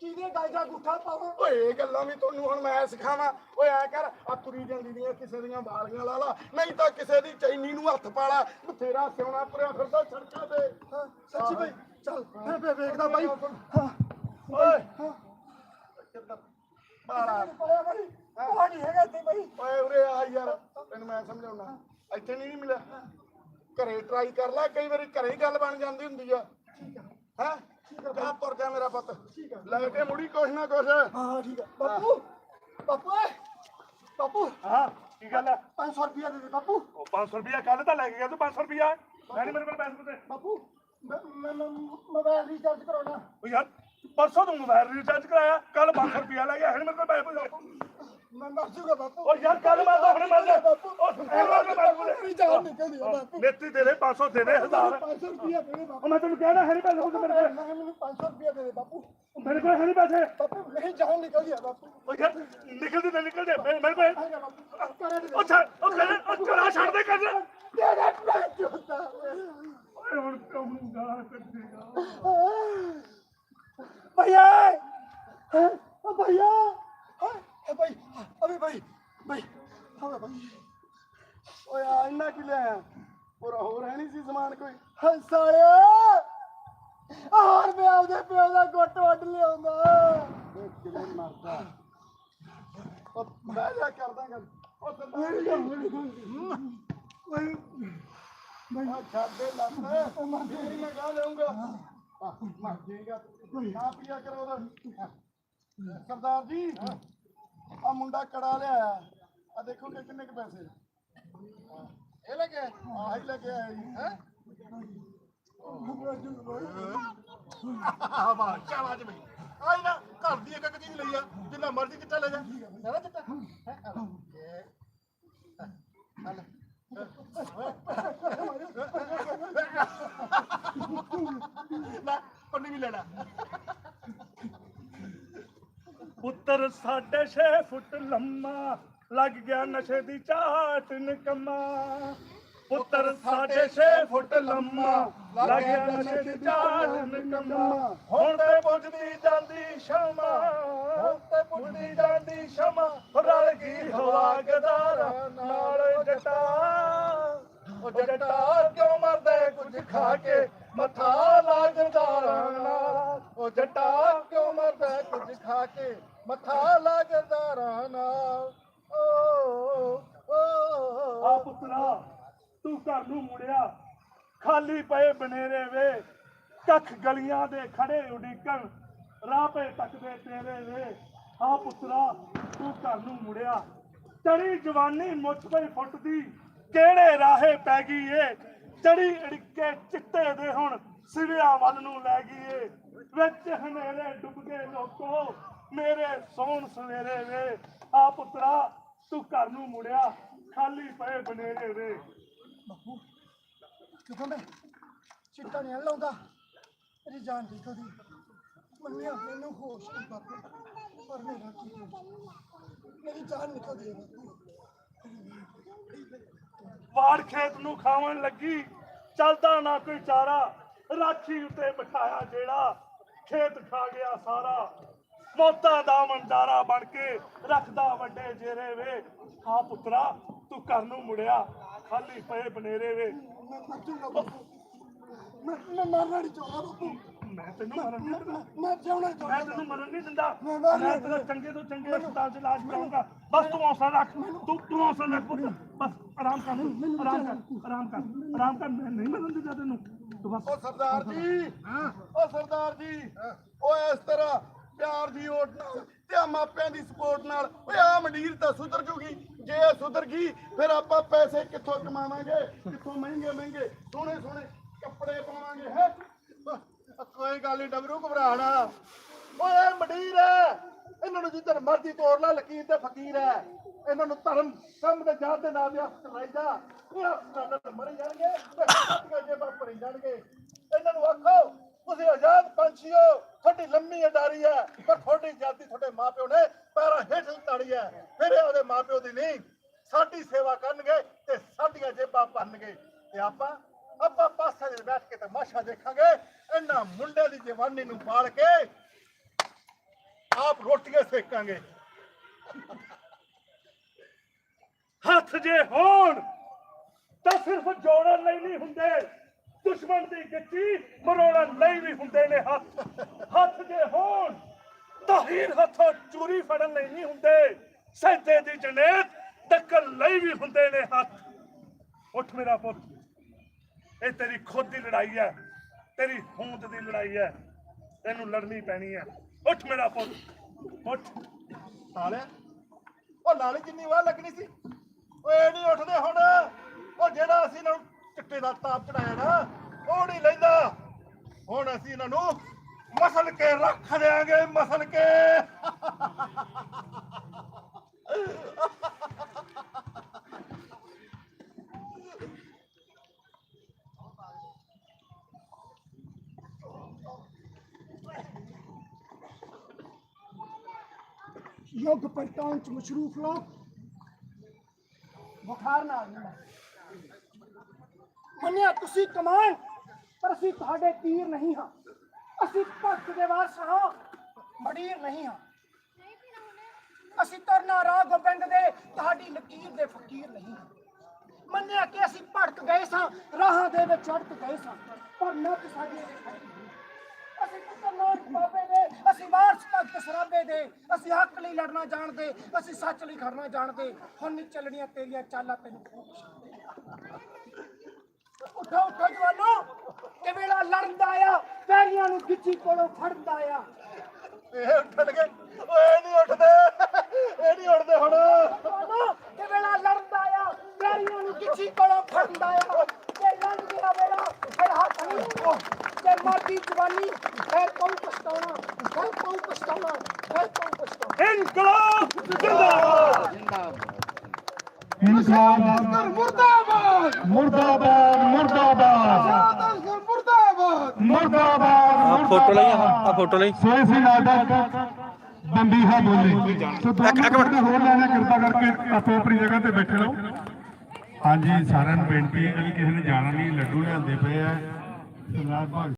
ਕਿਹਦੇ ਗਾਇ ਦਾ ਗੁੱਠਾ ਪਾਵਾਂ? ਓਏ ਇਹ ਗੱਲਾਂ ਵੀ ਤੁਹਾਨੂੰ ਹੁਣ ਮੈਂ ਸਿਖਾਵਾਂ। ਓਏ ਐ ਕਰ ਆ ਤੁਰੀ ਜਾਂਦੀ ਦੀਆਂ ਕਿਸੇ ਦੀਆਂ ਵਾਲੀਆਂ ਲਾ ਲਾ। ਨਹੀਂ ਤਾਂ ਕਿਸੇ ਦੀ ਚੈਨੀ ਨੂੰ ਹੱਥ ਪਾ ਲਾ। ਬਥੇਰਾ ਸਿਉਣਾ ਪਰਿਆ ਫਿਰਦਾ ਸੜਕਾਂ ਤੇ। ਹਾਂ ਸੱਚੀ ਭਾਈ ਚੱਲ ਮੈਂ ਵੇ- ਵੇਖਦਾ ਹਾਂ। ਓਏ। ਬਾਲਾ ਪਾਇਆ ਭਾਈ ਉਹ ਨਹੀਂ ਹੈਗਾ ਇੱਥੇ ਭਾਈ ਓਏ ਉਰੇ ਆ ਯਾਰ। ਤੈਨੂੰ ਮੈਂ ਸਮਝਾਉਣਾ। ਇੱਥੇ ਨਹੀਂ ਮਿਲਿਆ। ਘਰੇ ਟਰਾਈ ਕਰ ਲੈ। ਕਈ ਵਾਰੀ ਘਰੇ ਹੀ ਗੱਲ ਬਣ ਜਾਂਦੀ ਹੁੰਦੀ ਆ। ਹੈ? ਜਾ ਤੁਰ ਜਾ ਮੇਰਾ ਪੁੱਤ। ਲੈ ਕੇ ਮੁੜੀ ਕੁਛ ਨਾ ਕੁਛ। ਹਾਂ ਠੀਕ ਹੈ। ਬਾਪੂ ਬਾਪੂ ਓਏ। ਬਾਪੂ। ਹਾਂ ਕੀ ਗੱਲ ਹੈ 500 ਰੁਪਇਆ ਦੇ ਦੇ ਬਾਪੂ। ਉਹ 500 ਰੁਪਇਆ ਕੱਲ ਤਾਂ ਲੈ ਕੇ ਗਿਆ ਤੂੰ 500 ਰੁਪਇਆ। ਮੈਂ ਨਹੀਂ ਮੇਰੇ ਕੋਲ ਪੈਸੇ ਪੁੱਤੇ। ਬਾਪੂ ਮੈਂ ਮੈਂ ਮੈਂ ਮੋਬਾਈਲ ਰੀਚਾਰਜ ਕਰਾਉਣਾ। ਉਹ ਯਾਰ ਪਰਸੋਂ ਤੂੰ ਮੋਬਾਈਲ ਰੀਚਾਰਜ ਕਰਾਇਆ ਕੱਲ 500 ਰੁਪਇਆ ਲੈ ਗਿਆ ਹੁਣ ਮੇਰੇ ਕੋਲ ਪੈਸੇ ਪੁੱਤੇ। ਮੈਂ ਮਰ ਜੂਗਾ ਬਾਪੂ ਉਹ ਯਾਰ ਕੱਲ ਮੈਂ ਤਾਂ ਆਪਣੇ ਮਰ ਜਾ ਉਹ ਮੇਰੀ ਜਾਨ ਨਿਕਲਦੀ ਆ ਬਾਪੂ ਨੇਤੀ ਦੇ ਦੇ 500 ਦੇ ਦੇ ਹਜ਼ਾਰ 500 ਰੁਪਇਆ ਦੇ ਦੇ ਬਾਪੂ ਉਹ ਮੈਂ ਤੈਨੂੰ ਕਹਿਣਾ ਹੈ ਨਹੀਂ ਪੈਸੇ ਪੁੱਤੇ ਮੇਰੇ ਕੋਲ ਮੈਂ ਮੈਨੂੰ 500 ਰੁਪਇਆ ਦੇ ਦੇ ਬਾਪੂ ਮੇਰੇ ਕੋਲ ਹੈ ਨਹੀਂ ਪੈਸੇ ਬਾਪੂ ਮੇਰੀ ਜਾਨ ਨਿਕਲਦੀ ਆ ਬਾਪੂ ਉਹ ਯਾਰ ਨਿਕਲਦੀ ਤੇ ਨਿਕਲਦੇ ਮੇਰੇ ਮੇਰੇ ਕੋਲ ਆਏਗਾ ਬਾਪੂ ਕਰੇ ਦੇ ਉਹ ਛੱਡ ਉਹ ਕਰ ਉਹ ਚਲਾ ਛੱਡ ਦੇ ਕਰ ਦੇ ਦੇ ਮੈਂ ਚੁੱਤਾ ਓਏ ਹੁਣ ਕੰਮ ਗਾਲ ਕੱਢੇਗਾ ਭਈਆ ਹੈ ਓ ਭਈਆ ਹੈ ਭਾਈ ਅਬੇ ਭਾਈ ਭਾਈ ਹਾਂ ਭਾਈ। ਓਏ ਆ ਇੰਨਾ ਕੀ ਲਿਆ ਹੋਰ ਹੋਰ ਹੈ ਨਹੀਂ ਸੀ ਸਮਾਨ ਕੋਈ? ਹਾਂ ਸਾਲਿਆ ਹੋਰ ਮੈਂ ਆਪਦੇ ਪਿਓ ਦਾ ਗੁੱਟ ਵੱਢ ਲਿਆਉਂਦਾ। ਓਏ ਕਿਵੇਂ ਮਰਦਾ। ਉਹ ਬਹਿ ਜਾ ਕਰਦਾ ਗੱਲ। ਉਹ ਮੇਰੀ ਜੀ। ਜਾਨ ਨਿਕਲਦੀ ਭਾਈ ਆ ਛੱਡ ਲੱਤ। ਮੇਰੀ ਮੈਂ ਗਾ ਆ ਮਰ ਜਾਏਗਾ। ਨਾ ਪੀਆ ਕਰੋ ਸਰਦਾਰ ਜੀ। ਆ ਮੁੰਡਾ ਕੜਾ ਲਿਆਇਆ ਆ ਦੇਖੋ ਕਿ ਕਿੰਨੇ ਕ ਪੈਸੇ ਇਹ ਲੈ ਕੇ ਆਹ ਹੀ ਜੀ ਹੈ ਆ ਵਾਹ ਚਾਵਾ ਜੀ ਭਾਈ ਆਈ ਨਾ ਘਰ ਦੀ ਇੱਕ ਇੱਕ ਚੀਜ਼ ਲਈ ਆ ਜਿੰਨਾ ਮਰਜ਼ੀ ਚਿੱਟਾ ਲੈ ਜਾ ਸਾਰਾ ਚਿੱਟਾ ਹੈਂ? ਆ ਲੈ। ਲੈ ਪੰਨੀ ਵੀ ਲੈਣਾ ਪੁੱਤਰ ਸਾਢੇ 6 ਫੁੱਟ ਲੰਮਾ, ਲੱਗ ਗਿਆ ਨਸ਼ੇ ਦੀ ਚਾਟ ਨਿਕੰਮਾ। ਪੁੱਤਰ ਸਾਢੇ 6 ਫੁੱਟ ਲੰਮਾ, ਲੱਗ ਗਿਆ ਨਸ਼ੇ ਦੀ ਚਾਟ ਨਿਕੰਮਾ। ਹੁਣ ਤੇ ਪੁੱਜਦੀ ਜਾਂਦੀ ਸ਼ਮਾ, ਹੁਣ ਤੇ ਪੁੱਜਦੀ ਜਾਂਦੀ ਸ਼ਮਾ, ਰਲ ਗਈ ਹਵਾ ਗਦਾਰਾ ਨਾਲ ਜਟਾ। ਉਹ ਜਟਾ ਕਿਉਂ ਮਰਦਾ ਕੁਝ ਖਾ ਕੇ? ਮੱਥਾ ਲਾ ਗਦਾਰਾ ਨਾਲ। ਉਹ ਜੱਟਾ ਕਿਉਂ ਮਰਦਾ ਕੁਝ ਖਾ ਕੇ? ਮੱਥਾ ਲਾ ਗਰਦਾਰਾਂ ਓ ਓ ਆ ਪੁੱਤਰਾ, ਤੂੰ ਘਰ ਨੂੰ ਮੁੜਿਆ। ਖਾਲੀ ਪਏ ਬਨੇਰੇ ਵੇ, ਕੱਖ ਗਲੀਆਂ ਦੇ ਖੜੇ ਉਡੀਕਣ। ਰਾਹ ਪੇ ਤੱਕਦੇ ਤੇਰੇ ਵੇ। ਆ ਪੁੱਤਰਾ, ਤੂੰ ਘਰ ਨੂੰ ਮੁੜਿਆ। ਚੜੀ ਜਵਾਨੀ ਮੁੱਛ ਪਈ ਫੁੱਟਦੀ ਕਿਹੜੇ ਰਾਹੇ ਪੈ ਗਈ ਏ? ਚੜੀ ਅੜਿੱਕੇ ਚਿੱਟੇ ਦੇ ਹੁਣ ਸਿਵਿਆਂ ਵੱਲ ਨੂੰ ਲੈ ਗਈ ਏ। ਵਿੱਚ ਹਨੇਰੇ ਡੁੱਬ ਗਏ ਲੋਕੋ। ਮੇਰੇ ਸੋਹਣ ਸਵੇਰੇ ਵੇ ਆ ਪੁੱਤਰਾ ਤੂੰ ਘਰ ਨੂੰ ਮੁੜਿਆ ਖਾਲੀ ਪਏ ਬਨੇਰੇ ਵੇ। ਬਾਪੂ ਕਿਉਂ ਮੈਂ ਚਿੱਟਾ ਨਹੀਂ ਲਾਉਂਦਾ। ਮੇਰੀ ਜਾਨ ਦੀ ਕਦੀ ਮੰਨਿਆ ਮੈਨੂੰ ਹੋਸ਼ ਨਹੀਂ ਬਾਪੂ ਪਰ ਮੇਰਾ ਕੀ ਹੋਸ਼? ਮੇਰੀ ਜਾਨ ਨਿਕਲਦੀ ਹੈ ਬਾਪੂ। ਵਾੜ ਖੇਤ ਨੂੰ ਖਾਵਣ ਲੱਗੀ ਚੱਲਦਾ ਨਾ ਕੋਈ ਚਾਰਾ ਰਾਖੀ ਉੱਤੇ ਬਿਠਾਇਆ ਜਿਹੜਾ ਖੇਤ ਖਾ ਗਿਆ ਸਾਰਾ। ਮੌਤਾਂ ਦਾ ਮੰਡਾਰਾ ਬਣ ਕੇ ਰੱਖਦਾ ਵੱਡੇ ਜੇਰੇ ਵੇ। ਹਾਂ ਪੁੱਤਰਾ ਤੂੰ ਘਰ ਨੂੰ ਮੁੜਿਆ ਖਾਲੀ ਪਏ ਬਨੇਰੇ ਵੇ। ਮੈਂ ਮਰ ਜਾਊਂਗਾ ਬਾਪੂ। ਮੈਂ ਮੈਂ ਮਰਨਾ ਨਹੀਂ ਚਾਹੁੰਦਾ ਬਾਪੂ। ਮੈਂ ਤੈਨੂੰ ਮਰਨ ਨਹੀਂ ਦਿੰਦਾ। ਮੈਂ- ਜਿਉਣਾ ਮੈਂ ਚਾਹੁੰਦਾ ਤੈਨੂੰ ਮਰਨ ਨਹੀਂ ਦਿੰਦਾ। ਮੈਂ ਮਰ ਮੈਂ ਤੇਰਾ ਚੰਗੇ ਤੋਂ ਚੰਗੇ ਹਸਪਤਾਲ 'ਚ ਇਲਾਜ ਕਰਾਉਂਗਾ ਬਸ ਤੂੰ ਹੌਸਲਾ ਰੱਖ। ਤੂੰ ਤੂੰ ਹੌਸਲਾ ਰੱਖ ਪੁੱਤ। ਬਸ ਆਰਾਮ ਕਰ। ਆਰਾਮ ਕਰ। ਆਰਾਮ ਕਰ। ਆਰਾਮ ਕਰ। ਮੈਂ ਨਹੀਂ ਮਰਨ ਦਿੰਦਾ ਤੈਨੂੰ। ਤੂੰ ਬਸ ਓ ਸਰਦਾਰ ਜੀ। ਓ ਸਰਦਾਰ ਜੀ। ਓ ਇਸ ਤਰ੍ਹਾਂ ਪਿਆਰ ਦੀ ਓਟ ਨਾਲ ਤੇ ਆ ਮਾਪਿਆਂ ਦੀ ਸਪੋਰਟ ਨਾਲ। ਓਏ ਆ ਮੰਡੀਰ ਤਾਂ ਸੁਧਰ ਜੂਗੀ। ਜੇ ਇਹ ਸੁਧਰ ਗਈ, ਫਿਰ ਆਪਾਂ ਪੈਸੇ ਕਿੱਥੋਂ ਕਮਾਵਾਂਗੇ? ਕਿੱਥੋਂ ਮਹਿੰਗੇ ਮਹਿੰਗੇ, ਸੋਹਣੇ ਸੋਹਣੇ ਕੱਪੜੇ ਪਾਵਾਂਗੇ, ਹੈ? ਕੋਈ ਗੱਲ ਨਹੀਂ ਡਬਰੂ ਘਬਰਾਣਾ ਓਏ ਮੰਡੀਰ ਇਹਨਾਂ ਨੂੰ ਜਿੱਧਰ ਮਰਜ਼ੀ ਤੋਰ ਲੈ, ਲਕੀਰ ਤੇ ਫਕੀਰ ਹੈ। ਇਹਨਾਂ ਨੂੰ ਧਰਮ ਕੰਮ ਦੇ ਜਾਤ ਦੇ ਨਾਂ ਤੇ ਹੱਥ ਲਾਈਦਾ ਇਹ ਹਸਪਤਾਲਾਂ ਮਰ ਜਾਣਗੇ। ਤੇ ਹੱਥਾਂ ਜੇਬਾਂ ਭਰੀ ਜਾਣਗੇ। ਇਹਨਾਂ ਨੂੰ ਆਖੋ, ਤੁਸੀਂ ਆਜ਼ਾਦ ਪੰਛੀਓ ਤੁਹਾਡੀ ਲੰਮੀ ਅਡਾਰੀ ਹੈ, ਪਰ ਤੁਹਾਡੀ ਜਾਤੀ ਤੁਹਾਡੇ ਮਾਪਿਓ ਨੇ ਪੈਰਾਂ ਹੇਠ ਤਾੜੀ ਹੈ। ਫਿਰ ਉਹਦੇ ਮਾਪਿਓ ਦੀ ਨਹੀਂ, ਸਾਡੀ ਸੇਵਾ ਕਰਨਗੇ ਤੇ ਸਾਡੀਆਂ ਜੇਬਾਂ ਭਰਨਗੇ। ਤੇ ਆਪਾਂ ਆਪਾਂ ਪਾਸੇ ਦੇ ਬੈਠ ਕੇ ਤਮਾਸ਼ਾ ਦੇਖਾਂਗੇ, ਇਹਨਾਂ ਮੁੰਡੇ ਦੀ ਜਵਾਨੀ ਨੂੰ ਪਾਲ ਕੇ ਆਪ ਰੋਟੀਆਂ ਸੇਕਾਂਗੇ। ਹੱਥ ਜੇ ਹੋਣ, ਤਾਂ ਸਿਰਫ ਜੋੜਨ ਲਈ ਨਹੀਂ ਹੁੰਦੇ। ਦੁਸ਼ਮਣ ਦੀ ਗਿੱਚੀ ਮਰੋੜਨ ਲਈ ਵੀ ਹੁੰਦੇ ਨੇ ਹੱਥ। ਹੱਥ ਜੇ ਹੋਣ, ਤਾਂ ਹੱਥੋਂ ਚੂਰੀ ਫੜਨ ਲਈ ਨਹੀਂ ਹੁੰਦੇ। ਸੈਦੇ ਦੀ ਜਨੇਤ ਡੱਕਣ ਲਈ ਵੀ ਹੁੰਦੇ ਨੇ ਹੱਥ। ਉੱਠ ਮੇਰਾ ਪੁੱਤ, ਇਹ ਤੇਰੀ ਖੁਦ ਦੀ ਲੜਾਈ ਹੈ, ਤੇਰੀ ਹੋਂਦ ਦੀ ਲੜਾਈ ਹੈ, ਤੈਨੂੰ ਲੜਨੀ ਪੈਣੀ ਹੈ। ਉੱਠ ਮੇਰਾ ਪੁੱਤ, ਉੱਠ। ਸਾਲਿਆ ਉਹ ਨਾਲੇ ਜਿੰਨੀ ਵਾਰ ਲੱਗਣੀ ਸੀ ਓਏ ਨਹੀਂ ਉੱਠਦੇ ਹੁਣ। ਉਹ ਜਿਹੜਾ ਅਸੀਂ ਇਹਨਾਂ ਨੂੰ ਚਿੱਟੇ ਦਾ ਤਾਪ ਚੜਾਇਆ ਨਾ ਅਸੀਂ ਇਹਨਾਂ ਨੂੰ ਮਸਲ ਕੇ ਰੱਖ ਦਿਆਂਗੇ ਮਸਲ ਕੇ ਯੁੱਗ ਪਲਟਾਉਣ ਚ ਮਸ਼ਰੂਫ ਲੋਕ ਬੁਖਾਰ ਨਾਲ ਨਹੀਂ ਮੰਨਿਆ ਤੁਸੀਂ ਕਮਾਨ ਪਰ ਅਸੀਂ ਤੁਹਾਡੇ ਤੀਰ ਨਹੀਂ ਹਾਂ। ਅਸੀਂ ਭਗਤ ਦੇ ਵਾਰਸ ਹਾਂ ਮੜੀਰ ਨਹੀਂ ਹਾਂ। ਅਸੀਂ ਤਰਨਾ ਰਾਹ ਗੋਬਿੰਦ ਦੇ, ਤੁਹਾਡੀ ਲਕੀਰ ਦੇ ਫਕੀਰ ਨਹੀਂ ਹਾਂ। ਮੰਨਿਆ ਕਿ ਅਸੀਂ ਭੜਕ ਗਏ ਸਾਂ, ਰਾਹਾਂ ਦੇ ਵਿੱਚ ਅੜਕ ਗਏ ਸਾਂ, ਪਰ ਨੱਕ ਸਾਡੀ ਅਸੀਂ ਪੁੱਤਰ ਬਾਬੇ ਦੇ, ਅਸੀਂ ਵਾਰਸ ਭਗਤ ਸਰਾਬੇ ਦੇ, ਅਸੀਂ ਹੱਕ ਲਈ ਲੜਨਾ ਜਾਣਦੇ, ਅਸੀਂ ਸੱਚ ਲਈ ਖੜਨਾ ਜਾਣਦੇ, ਹੁਣ ਨਹੀਂ ਚੱਲਣੀਆਂ ਤੇਰੀਆਂ ਚਾਲਾਂ ਤੈਨੂੰ ਖੂਬ ਉੱਠੋ ਉੱਠੋ ਜਵਾਨੋ। ਕਿ ਵੇਲਾ ਲੜਨ ਦਾ ਆਇਆ ਪੈਰੀਆਂ ਨੂੰ ਗਿੱਚੀ ਕੋਲੋਂ ਫੜਨ ਦਾ ਆਇਆ ਇਹ ਉੱਠਣਗੇ ਓਏ ਨਹੀਂ ਉੱਠਦੇ ਇਹ ਨਹੀਂ ਉੱਠਦੇ ਹੁਣ। ਕਿ ਵੇਲਾ ਲੜਨ ਦਾ ਆਇਆ ਪੈਰੀਆਂ ਨੂੰ ਗਿੱਚੀ ਕੋਲੋਂ ਫੜਨ ਦਾ ਆਇਆ ਤੇ ਲੰਘ ਗਿਆ ਵੇਲਾ ਫਿਰ ਹੱਥ ਨਹੀਂ ਤੇ ਮਰਦੀ ਜਵਾਨੀ ਫਿਰ ਕੌਣ ਪਛਤਾਉਣਾ ਫਿਰ ਕੌਣ ਪਛਤਾਉਣਾ ਫਿਰ ਕੌਣ ਪਛਤਾਉਣਾ। ਇਨਕਲਾਬ ਜਿੰਦਾਬਾਦ। ਇਨਕਲਾਬ ਮੁਰਦਾਬਾਦ। ਮੁਰਦਾਬਾਦ। ਮੁਰਦਾਬਾਦ ਅਸਗਰ ਮੁਰਦਾਬਾਦ ਮੁਰਦਾਬਾਦ। ਫੋਟੋ ਲਈ ਆ ਫੋਟੋ ਲਈ। ਸੋਏ ਸੀ ਨਾਟਕ ਬੰਦੀ ਹੈ ਬੋਲੀ। ਮਿੰਟ ਹੋਰ ਲੈਣਾ ਕਿਰਪਾ ਕਰਕੇ ਆਪੋ ਆਪਣੀ ਜਗ੍ਹਾ ਤੇ ਬੈਠੇ ਰਹੋ। ਹਾਂਜੀ ਸਾਰਿਆਂ ਨੂੰ ਬੇਨਤੀ ਹੈ ਕਿ ਕਿਸੇ ਨੇ ਜਾਣਾ ਨਹੀਂ ਲੱਡੂ ਲਿਆਂਦੇ ਪਏ ਆ। ਸਰਦਾਰ